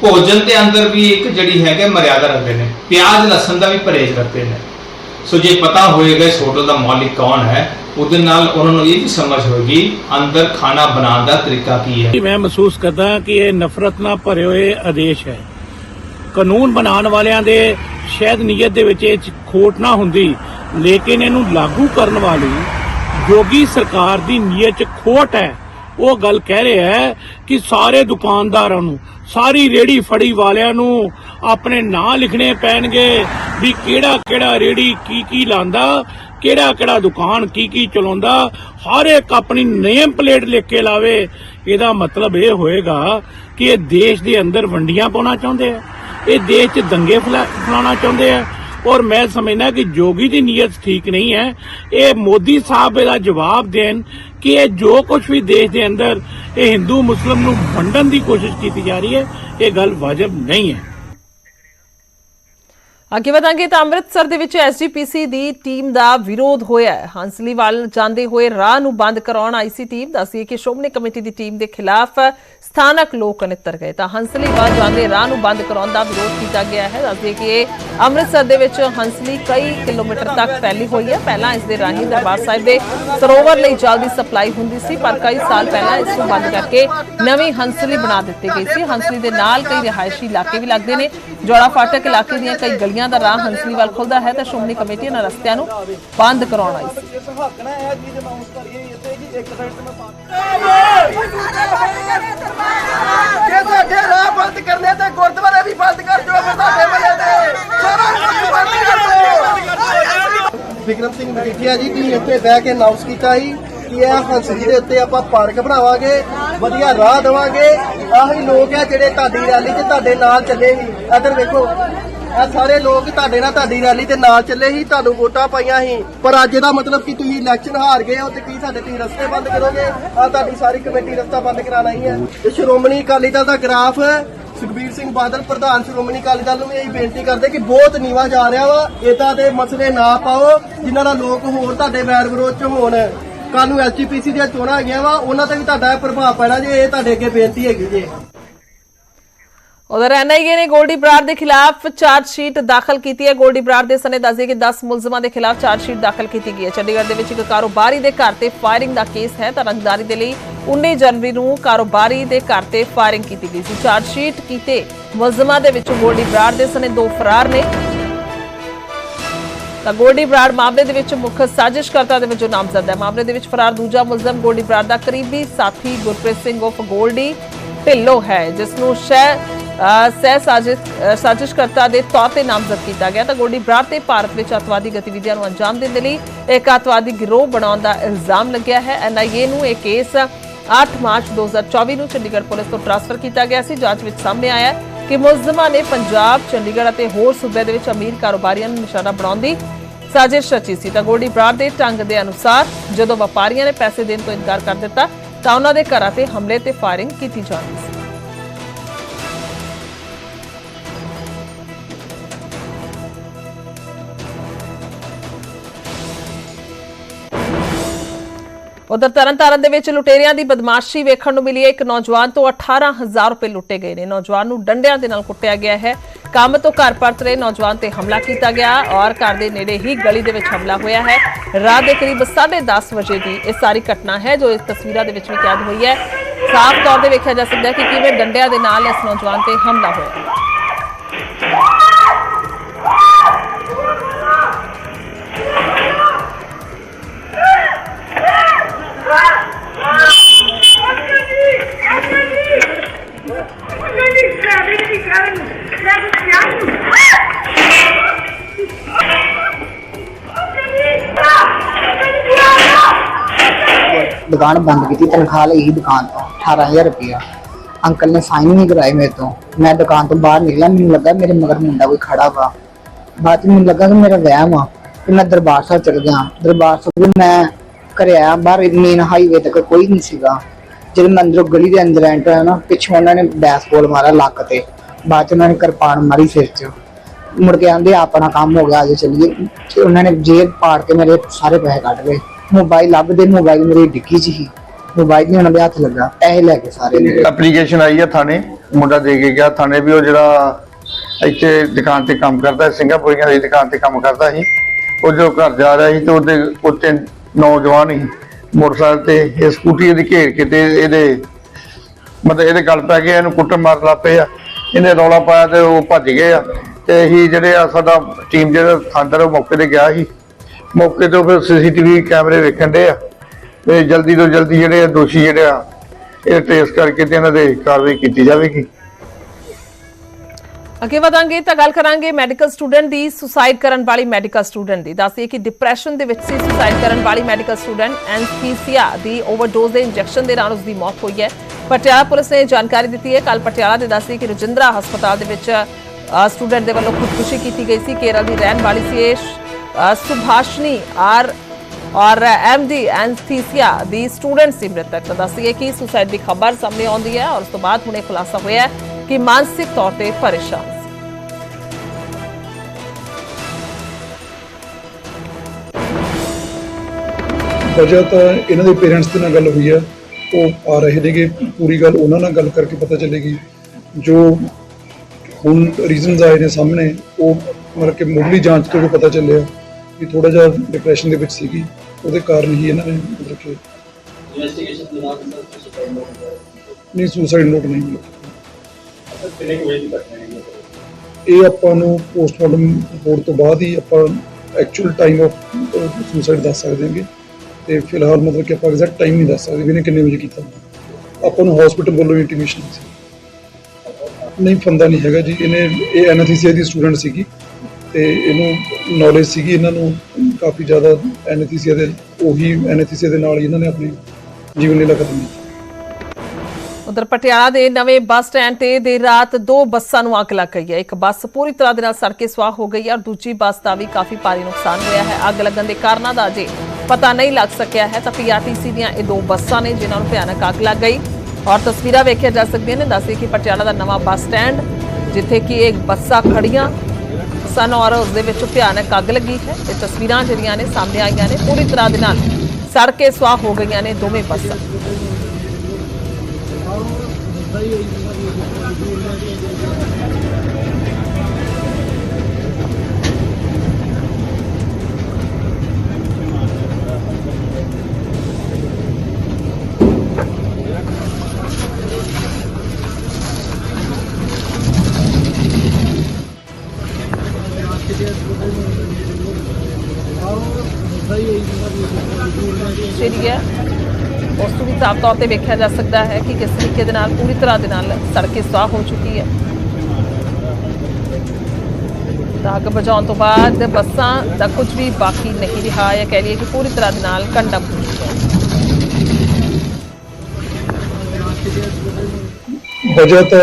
ਭੋਜਨ ਦੇ ਅੰਦਰ ਵੀ ਇੱਕ ਜਿਹੜੀ ਹੈਗੇ ਮਰਿਆਦਾ ਰੱਖਦੇ ਨੇ। ਪਿਆਜ਼, ਲਸਣ ਦਾ ਵੀ ਪਰਹੇਜ਼ ਰੱਖਦੇ ਨੇ। ਸੋ ਜੇ ਪਤਾ ਹੋਏਗਾ ਇਸ ਹੋਟਲ ਦਾ ਮਾਲਿਕ ਕੌਣ ਹੈ, ਉਹਦੇ ਨਾਲ ਉਹਨਾਂ ਨੂੰ ਇਹ ਵੀ ਸਮਝ ਹੋਏਗੀ, ਅੰਦਰ ਖਾਣਾ ਬਣਾਉਣ ਦਾ ਤਰੀਕਾ ਕੀ ਹੈ। ਮੈਂ ਮਹਿਸੂਸ ਕਰਦਾ ਕਿ ਇਹ ਨਫ਼ਰਤ ਨਾਲ ਭਰੇ ਹੋਏ ਆਦੇਸ਼ ਹੈ। ਕਾਨੂੰਨ ਬਣਾਉਣ ਵਾਲਿਆਂ ਦੇ ਸ਼ਾਇਦ ਨੀਅਤ ਦੇ ਵਿੱਚ ਇਹ ਖੋਟ ਨਾ ਹੁੰਦੀ, ਲੇਕਿਨ ਇਹਨੂੰ ਲਾਗੂ ਕਰਨ ਵਾਲੀ ਯੋਗੀ ਸਰਕਾਰ ਦੀ ਨੀਅਤ 'ਚ ਖੋਟ ਹੈ। ਉਹ ਗੱਲ ਕਹਿ ਰਿਹਾ ਹੈ ਕਿ ਸਾਰੇ ਦੁਕਾਨਦਾਰਾਂ ਨੂੰ, ਸਾਰੀ ਰੇੜੀ ਫੜੀ ਵਾਲਿਆਂ ਨੂੰ ਆਪਣੇ ਨਾਂ ਲਿਖਣੇ ਪੈਣਗੇ ਵੀ ਕਿਹੜਾ ਕਿਹੜਾ ਰੇੜੀ ਕੀ ਕੀ ਲਾਂਦਾ, ਕਿਹੜਾ ਕਿਹੜਾ ਦੁਕਾਨ ਕੀ ਕੀ ਚਲਾਉਂਦਾ, ਹਰ ਇੱਕ ਆਪਣੀ ਨੇਮ ਪਲੇਟ ਲਿਖ ਕੇ ਲਾਵੇ। ਇਹਦਾ ਮਤਲਬ ਇਹ ਹੋਏਗਾ ਕਿ ਇਹ ਦੇਸ਼ ਦੇ ਅੰਦਰ ਵੰਡੀਆਂ ਪਾਉਣਾ ਚਾਹੁੰਦੇ ਆ, ਇਹ ਦੇਸ਼ 'ਚ ਦੰਗੇ ਫੈਲਾ- ਫੈਲਾਉਣਾ ਚਾਹੁੰਦੇ ਆ ਔਰ ਮੈਂ ਸਮਝਣਾ ਕਿ ਜੋਗੀ ਦੀ ਨੀਅਤ ਠੀਕ ਨਹੀਂ ਹੈ। ਇਹ ਮੋਦੀ ਸਾਹਿਬ ਇਹਦਾ ਜਵਾਬ ਦੇਣ ਕਿ ਇਹ ਜੋ ਕੁਝ ਵੀ ਦੇਸ਼ ਦੇ ਅੰਦਰ ਇਹ ਹਿੰਦੂ, ਮੁਸਲਮ ਨੂੰ ਵੰਡਣ ਦੀ ਕੋਸ਼ਿਸ਼ ਕੀਤੀ ਜਾ ਰਹੀ ਹੈ, ਇਹ ਗੱਲ ਵਾਜਬ ਨਹੀਂ ਹੈ। ਅੱਗੇ ਵਧਾਂਗੇ ਤਾਂ ਅੰਮ੍ਰਿਤਸਰ ਦੇ ਵਿੱਚ ਐਸਜੀਪੀਸੀ ਦੀ ਟੀਮ ਦਾ ਵਿਰੋਧ ਹੋਇਆ ਹੈ। ਹੰਸਲੀ ਵੱਲ ਜਾਂਦੇ ਹੋਏ ਰਾਹ ਨੂੰ ਬੰਦ ਕਰਾਉਣ ਆਈ ਸੀ ਟੀਮ ਦੱਸੀਏ ਕਿ ਸ਼੍ਰੋਮਣੀ ਕਮੇਟੀ ਦੀ ਟੀਮ ਦੇ ਖਿਲਾਫ ਸਥਾਨਕ ਲੋਕ ਨਿੱਤਰ ਗਏ। ਤਾਂ ਹੰਸਲੀ ਵੱਲ ਜਾਂਦੇ ਰਾਹ ਨੂੰ ਬੰਦ ਕਰਾਉਣ ਦਾ ਵਿਰੋਧ ਕੀਤਾ ਗਿਆ ਹੈ। ਦੱਸੀਏ ਕਿ ਅੰਮ੍ਰਿਤਸਰ ਦੇ ਵਿੱਚ ਹੰਸਲੀ ਕਈ ਕਿਲੋਮੀਟਰ ਤੱਕ ਫੈਲੀ ਹੋਈ ਹੈ। ਪਹਿਲਾਂ ਇਸ ਦੇ ਰਾਹੀਂ ਦਰਬਾਰ ਸਾਹਿਬ ਦੇ ਸਰੋਵਰ ਲਈ ਜਲ ਦੀ ਸਪਲਾਈ ਹੁੰਦੀ ਸੀ, ਪਰ ਕਈ ਸਾਲ ਪਹਿਲਾਂ ਇਸ ਨੂੰ ਬੰਦ ਕਰਕੇ ਨਵੀਂ ਹੰਸਲੀ ਬਣਾ ਦਿੱਤੀ ਗਈ ਸੀ। ਹੰਸਲੀ ਦੇ ਨਾਲ ਕਈ ਰਿਹਾਇਸ਼ੀ ਇਲਾਕੇ ਵੀ ਲੱਗਦੇ ਨੇ। ਜੋੜਾ ਫਾਟਕ ਇਲਾਕੇ ਦੀਆਂ ਕਈ ਗਲੀਆਂ ਦਾ ਰਾਹ ਹੰਸਲੀ ਵੱਲ ਖੁੱਲਦਾ ਹੈ ਤਾਂ ਸ਼੍ਰੋਮਣੀ ਕਮੇਟੀ ਇਹਨਾਂ ਰਸਤਿਆਂ ਨੂੰ ਬੰਦ ਕਰਾਉਣ ਆਈ ਸੀ। ਜੇ ਸਾਡੇ ਰਾਹ ਬੰਦ ਕਰਨੇ ਤੇ ਗੁਰਦੁਆਰੇ ਵੀ ਬੰਦ ਕਰ ਦਿਓ ਫਿਰ ਸਾਡੇ ਮਲੇ ਦੇ ਸਾਰਾ ਕੁਝ ਬੰਦ ਕਰ ਦਿਓ। ਵਿਕਰਮ ਸਿੰਘ ਮਜੀਠੀਆ ਜੀ ਤੁਸੀਂ ਇੱਥੇ ਬਹਿ ਕੇ ਅਨਾਉਂਸ ਕੀਤਾ ਸੀ ਕਿ ਇਹ ਹੰਸਲੀ ਦੇ ਉੱਤੇ ਆਪਾਂ ਪਾਰਕ ਬਣਾਵਾਂਗੇ ਵਧੀਆ ਰਾਹ ਦੇਵਾਂਗੇ। ਆਹੀ ਲੋਕ ਆ ਜਿਹੜੇ ਤੁਹਾਡੀ ਰੈਲੀ 'ਚ ਤੁਹਾਡੇ ਨਾਲ ਚੱਲੇ ਸੀ ਇੱਧਰ ਵੇਖੋ ਇਹ ਸਾਰੇ ਲੋਕ ਤੁਹਾਡੇ ਨਾਲ ਤੁਹਾਡੀ ਰੈਲੀ ਤੇ ਨਾਲ ਚੱਲੇ ਸੀ, ਤੁਹਾਨੂੰ ਵੋਟਾਂ ਪਾਈਆਂ ਸੀ। ਪਰ ਅੱਜ ਇਹਦਾ ਮਤਲਬ ਕਿ ਤੁਸੀਂ ਇਲੈਕਸ਼ਨ ਹਾਰ ਗਏ ਹੋ ਤੇ ਕੀ ਸਾਡੇ ਤੁਸੀਂ ਰਸਤੇ ਬੰਦ ਕਰੋਗੇ? ਆ ਤੁਹਾਡੀ ਸਾਰੀ ਕਮੇਟੀ ਰਸਤਾ ਬੰਦ ਕਰਾਣਾ ਹੀ ਹੈ। ਤੇ ਸ਼੍ਰੋਮਣੀ ਅਕਾਲੀ ਦਲ ਦਾ ਗ੍ਰਾਫ, ਸੁਖਬੀਰ ਸਿੰਘ ਬਾਦਲ, ਪ੍ਰਧਾਨ ਸ਼੍ਰੋਮਣੀ ਅਕਾਲੀ ਦਲ ਨੂੰ ਵੀ ਇਹੀ ਬੇਨਤੀ ਕਰਦੇ ਕਿ ਬਹੁਤ ਨੀਵਾ ਜਾ ਰਿਹਾ ਵਾ। ਇਦਾਂ ਦੇ ਮਸਲੇ ਨਾ ਪਾਓ, ਜਿਨ੍ਹਾਂ ਨਾਲ ਲੋਕ ਹੋਰ ਤੁਹਾਡੇ ਵੈਰ ਵਿਰੋਧ ਚ ਹੋਣ। ਕੱਲ ਨੂੰ ਐਸਜੀਪੀਸੀ ਦੀਆਂ ਚੋਣਾਂ ਹੈਗੀਆਂ ਵਾ, ਉਹਨਾਂ ਤੇ ਵੀ ਤੁਹਾਡਾ ਇਹ ਪ੍ਰਭਾਵ ਪੈਣਾ ਜੇ, ਇਹ ਤੁਹਾਡੇ ਅੱਗੇ ਬੇਨਤੀ ਹੈਗੀ ਜੇ। ਉਧਰ ਐਨਆਈਏ ਨੇ ਗੋਲਡੀ ਬਰਾੜ ਦੇ ਖਿਲਾਫ ਚਾਰਜ ਸ਼ੀਟ ਦਾਖਲ ਕੀਤੀ ਹੈ। ਗੋਲਡੀ ਬਰਾੜ ਦੇ ਸਨੇ ਦੱਸਦੇ ਕਿ 10 ਮੁਲਜ਼ਮਾਂ ਦੇ ਖਿਲਾਫ ਚਾਰਜ ਸ਼ੀਟ ਦਾਖਲ ਕੀਤੀ ਗਈ ਹੈ। ਚੰਡੀਗੜ੍ਹ ਦੇ ਵਿੱਚ ਇੱਕ ਕਾਰੋਬਾਰੀ ਦੇ ਘਰ ਤੇ ਫਾਇਰਿੰਗ ਦਾ ਕੇਸ ਹੈ ਤਾਂ ਰੰਗਦਾਰੀ ਦੇ ਲਈ 19 ਜਨਵਰੀ ਨੂੰ ਕਾਰੋਬਾਰੀ ਦੇ ਘਰ ਤੇ ਫਾਇਰਿੰਗ ਕੀਤੀ ਗਈ ਸੀ। ਚਾਰਜ ਸ਼ੀਟ ਕੀਤੇ ਮੁਲਜ਼ਮਾਂ ਦੇ ਵਿੱਚੋਂ ਗੋਲਡੀ ਬਰਾੜ ਦੇ ਸਨੇ ਦੋ ਫਰਾਰ ਨੇ। ਤਾਂ ਗੋਲਡੀ ਬਰਾੜ ਮਾਮਲੇ ਦੇ ਵਿੱਚ ਮੁੱਖ ਸਾਜ਼ਿਸ਼ਕਰਤਾ ਦੇ ਵਜੋਂ ਨਾਮਜ਼ਦ ਹੈ। ਮਾਮਲੇ ਦੇ ਵਿੱਚ ਫਰਾਰ ਦੂਜਾ ਮੁਲਜ਼ਮ ਗੋਲਡੀ ਬਰਾੜ ਦਾ ਕਰੀਬੀ ਸਾਥੀ ਗੁਰਪ੍ਰੀਤ ਸਿੰਘ ਉਫ ਗੋਲਡੀ ਢਿੱਲੋਂ ਹੈ, ਜਿਸ ਨੂੰ ਸ਼ਹਿ ਸਹਿ ਸਾਜ਼ਿਸ਼, ਅਹ, ਸਾਜ਼ਿਸ਼ਕਰਤਾ ਦੇ ਤੌਰ ਤੇ ਨਾਮਜ਼ਦ ਕੀਤਾ ਗਿਆ ਤਾਂ ਗੋਲਡੀ ਬਰਾੜ ਤੇ ਭਾਰਤ ਵਿੱਚ ਅਤਵਾਦੀ ਗਤੀਵਿਧੀਆਂ ਨੂੰ ਅੰਜਾਮ ਦੇਣ ਦੇ ਲਈ ਇੱਕ ਅਤਵਾਦੀ ਗਿਰੋਹ ਬਣਾਉਣ ਦਾ ਇਲਜ਼ਾਮ ਲੱਗਿਆ ਹੈ। ਐਨਆਈਏ ਨੂੰ ਇਹ ਕੇਸ 8 ਮਾਰਚ 2024 ਨੂੰ ਚੰਡੀਗੜ੍ਹ ਪੁਲਿਸ ਤੋਂ ਟ੍ਰਾਂਸਫਰ ਕੀਤਾ ਗਿਆ ਸੀ। ਜਾਂਚ ਵਿੱਚ ਸਾਹਮਣੇ ਆਇਆ ਕਿ ਮੁਲਜ਼ਮਾਂ ਨੇ ਪੰਜਾਬ, ਚੰਡੀਗੜ੍ਹ ਅਤੇ ਹੋਰ ਸੂਬੇ ਦੇ ਵਿੱਚ ਅਮੀਰ ਕਾਰੋਬਾਰੀਆਂ ਨੂੰ ਨਿਸ਼ਾਨਾ ਬਣਾਉਣ ਦੀ ਸਾਜ਼ਿਸ਼ ਰਚੀ ਸੀ। ਤਾਂ ਗੋਲਡੀ ਬਰਾੜ ਦੇ ਢੰਗ ਦੇ ਅਨੁਸਾਰ ਜਦੋਂ ਵਪਾਰੀਆਂ ਨੇ ਪੈਸੇ ਦੇਣ ਤੋਂ ਇਨਕਾਰ ਕਰ ਦਿੱਤਾ ਤਾਂ ਉਹਨਾਂ ਦੇ ਘਰਾਂ ਤੇ ਹਮਲੇ ਤੇ ਫਾਇਰਿੰਗ ਕੀਤੀ ਜਾਂਦੀ ਸੀ। ਉਧਰ ਤਰਨਤਾਰਨ ਦੇ ਵਿੱਚ ਲੁਟੇਰਿਆਂ ਦੀ ਬਦਮਾਸ਼ੀ ਵੇਖਣ ਨੂੰ ਮਿਲੀ ਹੈ। ਇੱਕ ਨੌਜਵਾਨ ਤੋਂ 18000 ਰੁਪਏ ਲੁੱਟੇ ਗਏ ਨੇ। ਨੌਜਵਾਨ ਨੂੰ ਡੰਡਿਆਂ ਦੇ ਨਾਲ ਕੁੱਟਿਆ ਗਿਆ ਹੈ। ਕੰਮ ਤੋਂ ਘਰ ਪਰਤ ਰਹੇ ਨੌਜਵਾਨ ਤੇ ਹਮਲਾ ਕੀਤਾ ਗਿਆ ਔਰ ਘਰ ਦੇ ਨੇੜੇ ਹੀ ਗਲੀ ਦੇ ਵਿੱਚ ਹਮਲਾ ਹੋਇਆ ਹੈ। ਰਾਤ ਦੇ ਕਰੀਬ 10:30 ਵਜੇ ਦੀ ਇਹ ਸਾਰੀ ਘਟਨਾ ਹੈ, ਜੋ ਇਸ ਤਸਵੀਰਾਂ ਦੇ ਵਿੱਚ ਵੀ ਕੈਦ ਹੋਈ ਹੈ। ਸਾਫ਼ ਤੌਰ ਤੇ ਵੇਖਿਆ ਜਾ ਸਕਦਾ ਹੈ ਕਿ ਕਿਵੇਂ ਡੰਡਿਆਂ ਦੇ ਨਾਲ ਇਸ ਨੌਜਵਾਨ ਤੇ ਹਮਲਾ ਹੋਇਆ। ਦੁਕਾਨ ਬੰਦ ਕੀਤੀ, ਤਨਖਾਹ ਲਈ ਦੁਕਾਨ ਤੋਂ 18000 ਰੁਪਇਆ। ਅੰਕਲ ਨੇ ਸਾਈਨ ਨਹੀਂ ਕਰਾਏ ਮੇਰੇ ਤੋਂ। ਮੈਂ ਦੁਕਾਨ ਤੋਂ ਬਾਹਰ ਨਿਕਲਿਆ, ਮੈਨੂੰ ਲੱਗਾ ਮੇਰੇ ਮਗਰ ਮੁੰਡਾ ਕੋਈ ਖੜਾ ਵਾ। ਬਾਅਦ 'ਚ ਮੈਨੂੰ ਲੱਗਾ ਕਿ ਮੇਰਾ ਵਹਿਮ ਆ ਤੇ ਮੈਂ ਦਰਬਾਰ ਸਾਹਿਬ ਚੜ ਗਿਆ। ਦਰਬਾਰ ਸਾਹਿਬ ਮੈਂ ਘਰੇ ਆਇਆ, ਬਾਹਰ ਮੇਨ ਹਾਈਵੇ ਤੱਕ ਕੋਈ ਨਹੀਂ ਸੀਗਾ। ਜਦੋਂ ਮੈਂ ਅੰਦਰੋਂ ਗਲੀ ਦੇ ਅੰਦਰ ਐਂਟਰ ਹੋਇਆ ਨਾ, ਪਿੱਛੋਂ ਉਹਨਾਂ ਨੇ ਬੈਸਬਾਲ ਮਾਰਿਆ ਲੱਕ ਤੇ। ਬਾਅਦ 'ਚ ਉਹਨਾਂ ਨੇ ਕਿਰਪਾਨ ਮਾਰੀ ਸਿਰ 'ਚ। ਮੁੜ ਕੇ ਆਂਦੇ ਆਪਣਾ ਕੰਮ ਹੋ ਗਿਆ, ਅਜੇ ਚੱਲੀਏ। ਤੇ ਉਹਨਾਂ ਨੇ ਜੇਬ ਪਾੜ ਕੇ ਮੇਰੇ ਸਾਰੇ ਪੈਸੇ ਕੱਢ ਲਏ। ਮੋਬਾਈਲ ਲੱਭਦੇ, ਮੋਬਾਈਲ ਮੇਰੀ ਡਿੱਗੀ 'ਚ ਹੀ ਮੋਬਾਈਲ ਨਹੀਂ ਉਹਨਾਂ ਦੇ ਹੱਥ ਲੱਗਾ, ਪੈਸੇ ਲੈ ਕੇ ਸਾਰੇ ਮੇਰੇ। ਐਪਲੀਕੇਸ਼ਨ ਆਈ ਹੈ ਥਾਣੇ, ਮੁੰਡਾ ਦੇ ਕੇ ਗਿਆ। ਥਾਣੇ ਵੀ ਉਹ ਜਿਹੜਾ ਇੱਥੇ ਦੁਕਾਨ ਤੇ ਕੰਮ ਕਰਦਾ ਸਿੰਗਾਪੁਰੀਆਂ ਦੀ ਦੁਕਾਨ ਤੇ ਕੰਮ ਕਰਦਾ ਸੀ। ਉਹ ਜੋ ਘਰ ਜਾ ਰਿਹਾ ਸੀ ਤੇ ਉਹਦੇ ਉੱਤੇ ਨੌਜਵਾਨ ਹੀ ਮੋਟਰਸਾਈਕਲ ਤੇ ਇਹ ਸਕੂਟੀ ਇਹਦੀ ਘੇਰ ਕੇ ਤੇ ਇਹਦੇ ਮਤਲਬ ਇਹਦੇ ਗਲ ਪੈ ਗਿਆ ਇਹਨੂੰ ਕੁੱਟਣ ਮਾਰ ਲਾ ਪਏ ਆ। ਇਹਨੇ ਰੌਲਾ ਪਾਇਆ ਤੇ ਉਹ ਭੱਜ ਗਏ ਆ। ਤੇ ਅਸੀਂ ਜਿਹੜੇ ਆ ਸਾਡਾ ਟੀਮ ਜਿਹੜਾ ਥਾਂਦਰ ਉਹ ਮੌਕੇ ਤੇ ਗਿਆ ਸੀ। ਮੌਕੇ ਤੋਂ ਫਿਰ ਸੀਸੀਟੀਵੀ ਕੈਮਰੇ ਵੇਖਣ ਦੇ ਆ ਤੇ ਜਲਦੀ ਤੋਂ ਜਲਦੀ ਜਿਹੜੇ ਆ ਦੋਸ਼ੀ ਜਿਹੜੇ ਆ, ਇਹ ਟ੍ਰੇਸ ਕਰਕੇ ਤੇ ਇਹਨਾਂ ਦੇ ਕਾਰਵਾਈ ਕੀਤੀ ਜਾਵੇਗੀ। ਅੱਗੇ ਵਧਾਂਗੇ ਤਾਂ ਗੱਲ ਕਰਾਂਗੇ ਮੈਡੀਕਲ ਸਟੂਡੈਂਟ ਦੀ, ਸੁਸਾਈਡ ਕਰਨ ਵਾਲੀ ਮੈਡੀਕਲ ਸਟੂਡੈਂਟ ਦੀ। ਦੱਸਦੀਏ ਕਿ ਡਿਪਰੈਸ਼ਨ ਦੇ ਵਿੱਚ ਸੀ, ਸੁਸਾਈਡ ਕਰਨ ਵਾਲੀ ਮੈਡੀਕਲ ਸਟੂਡੈਂਟ ਐਨਸਥੀਸੀਆ ਦੀ ਓਵਰਡੋਜ਼ ਦੇ ਇੰਜੈਕਸ਼ਨ ਦੇ ਨਾਲ ਉਸ ਦੀ ਮੌਤ ਹੋਈ ਹੈ। ਪਟਿਆਲਾ ਪੁਲਿਸ ਨੇ ਜਾਣਕਾਰੀ ਦਿੱਤੀ ਹੈ ਕੱਲ ਪਟਿਆਲਾ ਦੇ ਦੱਸਦੀ ਕਿ ਰਜਿੰਦਰਾ ਹਸਪਤਾਲ ਦੇ ਵਿੱਚ ਸਟੂਡੈਂਟ ਦੇ ਵੱਲੋਂ ਖੁਦਕੁਸ਼ੀ ਕੀਤੀ ਗਈ ਸੀ। ਕੇਰਲ ਦੀ ਰਹਿਣ ਵਾਲੀ ਸੀ ਇਹ। ਸੁਭਾਸ਼ਨੀ, ਆਰ ਔਰ ਐਮਡੀ ਐਨਸਥੀਸੀਆ ਦੀ ਸਟੂਡੈਂਟ ਸੀ ਮ੍ਰਿਤਕ। ਦੱਸੀਏ ਕਿ ਸੁਸਾਈਡ ਦੀ ਖਬਰ ਸਾਹਮਣੇ ਆਉਂਦੀ ਹੈ ਔਰ ਉਸ ਤੋਂ ਬਾਅਦ ਹੁਣੇ ਖੁਲਾਸਾ ਹੋਇਆ ਕਿ ਮਾਨਸਿਕ ਤੌਰ ਤੇ ਪਰੇਸ਼ਾਨ ਵਜ੍ਹਾ ਤਾਂ ਇਹਨਾਂ ਦੇ ਪੇਰੈਂਟਸ ਦੇ ਨਾਲ ਗੱਲ ਹੋਈ ਹੈ। ਉਹ ਆ ਰਹੇ ਨੇਗੇ। ਪੂਰੀ ਗੱਲ ਉਹਨਾਂ ਨਾਲ ਗੱਲ ਕਰਕੇ ਪਤਾ ਚੱਲੇਗੀ। ਜੋ ਹੁਣ ਰੀਜ਼ਨਸ ਆਏ ਨੇ ਸਾਹਮਣੇ, ਉਹ ਮਤਲਬ ਕਿ ਮੁੱਢਲੀ ਜਾਂਚ ਤੋਂ ਪਤਾ ਚੱਲਿਆ। ਕਿ ਥੋੜਾ ਜਿਹਾ ਡਿਪਰੈਸ਼ਨ ਦੇ ਵਿੱਚ ਸੀਗੀ ਉਹਦੇ ਕਾਰਨ ਹੀ ਇਹਨਾਂ ਨੇ ਮਤਲਬ ਕਿ ਨਹੀਂ ਸੁਸਾਈਡ ਨੋਟ ਨਹੀਂ ਮਿਲਿਆ ਇਹ ਆਪਾਂ ਨੂੰ ਪੋਸਟਮਾਰਟਮ ਰਿਪੋਰਟ ਤੋਂ ਬਾਅਦ ਹੀ ਆਪਾਂ ਐਕਚੁਅਲ ਟਾਈਮ ਆਫ ਸੁਸਾਈਡ ਦੱਸ ਸਕਦੇ ਹਾਂਗੇ। ਤੇ ਫਿਲਹਾਲ ਮਤਲਬ ਕਿ ਆਪਾਂ ਐਗਜ਼ੈਕਟ ਟਾਈਮ ਨਹੀਂ ਦੱਸ ਸਕਦੇ ਵੀ ਇਹਨੇ ਕਿੰਨੇ ਵਜੇ ਕੀਤਾ। ਆਪਾਂ ਨੂੰ ਹਸਪੀਟਲ ਵੱਲੋਂ ਇੰਟੀਮੇਸ਼ਨ ਸੀ। ਨਹੀਂ ਫੰਦਾ ਨਹੀਂ ਹੈਗਾ ਜੀ। ਇਹਨੇ ਇਹ ਐਨਐਥੀਸੀਆ ਦੀ ਸਟੂਡੈਂਟ ਸੀਗੀ। ਤੇ ਇਹਨੂੰ ਨੌਲੇਜ ਸੀਗੀ, ਇਹਨਾਂ ਨੂੰ ਕਾਫੀ ਜ਼ਿਆਦਾ ਐਨਐਥੀਸੀਆ ਦੇ, ਉਹੀ ਐਨਐਥੀਸੀਆ ਦੇ ਨਾਲ ਹੀ ਇਹਨਾਂ ਨੇ ਆਪਣੀ ਜੀਵਨ ਲੀਲਾ ਖਤਮ ਕੀਤੀ। ਉਧਰ ਪਟਿਆਲਾ ਦੇ ਨਵੇਂ ਬੱਸ ਸਟੈਂਡ ਤੇ ਦੇਰ ਰਾਤ ਦੋ ਬੱਸਾਂ ਨੂੰ ਅੱਗ ਲੱਗ ਗਈ ਹੈ। ਇੱਕ ਬੱਸ ਪੂਰੀ ਤਰ੍ਹਾਂ ਦੇ ਨਾਲ ਸੜ ਕੇ ਸੁਆਹ ਹੋ ਗਈ ਹੈ ਔਰ ਦੂਜੀ ਬੱਸ ਦਾ ਵੀ ਕਾਫੀ ਭਾਰੀ ਨੁਕਸਾਨ ਹੋਇਆ ਹੈ। ਅੱਗ ਲੱਗਣ ਦੇ ਕਾਰਨਾਂ ਦਾ ਅਜੇ ਪਤਾ ਨਹੀਂ ਲੱਗ ਸਕਿਆ ਹੈ ਤਾਂ ਪੀਆਰਟੀਸੀ ਦੀਆਂ ਇਹ ਦੋ ਬੱਸਾਂ ਨੇ ਜਿਨ੍ਹਾਂ ਨੂੰ ਭਿਆਨਕ ਅੱਗ ਲੱਗ ਗਈ। ਔਰ ਤਸਵੀਰਾਂ ਵੇਖਿਆ ਜਾ ਸਕਦੀਆਂ ਨੇ। ਦੱਸਦੇ ਕਿ ਪਟਿਆਲਾ ਦਾ ਨਵਾਂ ਬੱਸ ਸਟੈਂਡ ਜਿੱਥੇ ਕਿ ਇੱਕ ਬੱਸਾਂ ਖੜੀਆਂ ਸਨ ਔਰ ਉਸ ਦੇ ਵਿੱਚ ਭਿਆਨਕ ਅੱਗ ਲੱਗੀ ਹੈ। ਇਹ ਤਸਵੀਰਾਂ ਜਿਹੜੀਆਂ ਨੇ ਸਾਹਮਣੇ ਆਈਆਂ ਨੇ, ਪੂਰੀ ਤਰ੍ਹਾਂ ਦੇ ਨਾਲ ਸੜ ਕੇ ਸੁਆਹ ਹੋ ਗਈਆਂ ਨੇ ਦੋਵੇਂ ਬੱਸਾਂ ਜਿਹੜੀ ਸਾਫ਼ ਤੌਰ ਤੇ ਵੇਖਿਆ ਜਾ ਸਕਦਾ ਹੈ ਕਿ ਕਿਸ ਤਰੀਕੇ ਦੇ ਨਾਲ, ਪੂਰੀ ਤਰ੍ਹਾਂ ਦੇ ਨਾਲ ਸੜਕੇ ਸੁਆਹ ਹੋ ਚੁੱਕੀ ਹੈ। ਤਾਂ ਅੱਗ ਬੁਝਾਉਣ ਤੋਂ ਬਾਅਦ ਬੱਸਾਂ ਦਾ ਕੁਝ ਵੀ ਬਾਕੀ ਨਹੀਂ ਰਿਹਾ। ਹੈ ਕਹਿ ਲਈਏ ਕਿ ਪੂਰੀ ਤਰ੍ਹਾਂ ਦੇ ਨਾਲ ਕੰਡਮ ਹੋ ਚੁੱਕੀਆਂ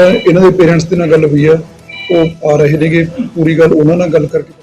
ਇਹਨਾਂ ਦੇ ਪੇਰੈਂਟਸ ਦੇ ਨਾਲ ਗੱਲ ਹੋਈ ਹੈ। ਉਹ ਆ ਰਹੇ ਨੇਗੇ। ਪੂਰੀ ਗੱਲ ਉਹਨਾਂ ਨਾਲ ਗੱਲ ਕਰਕੇ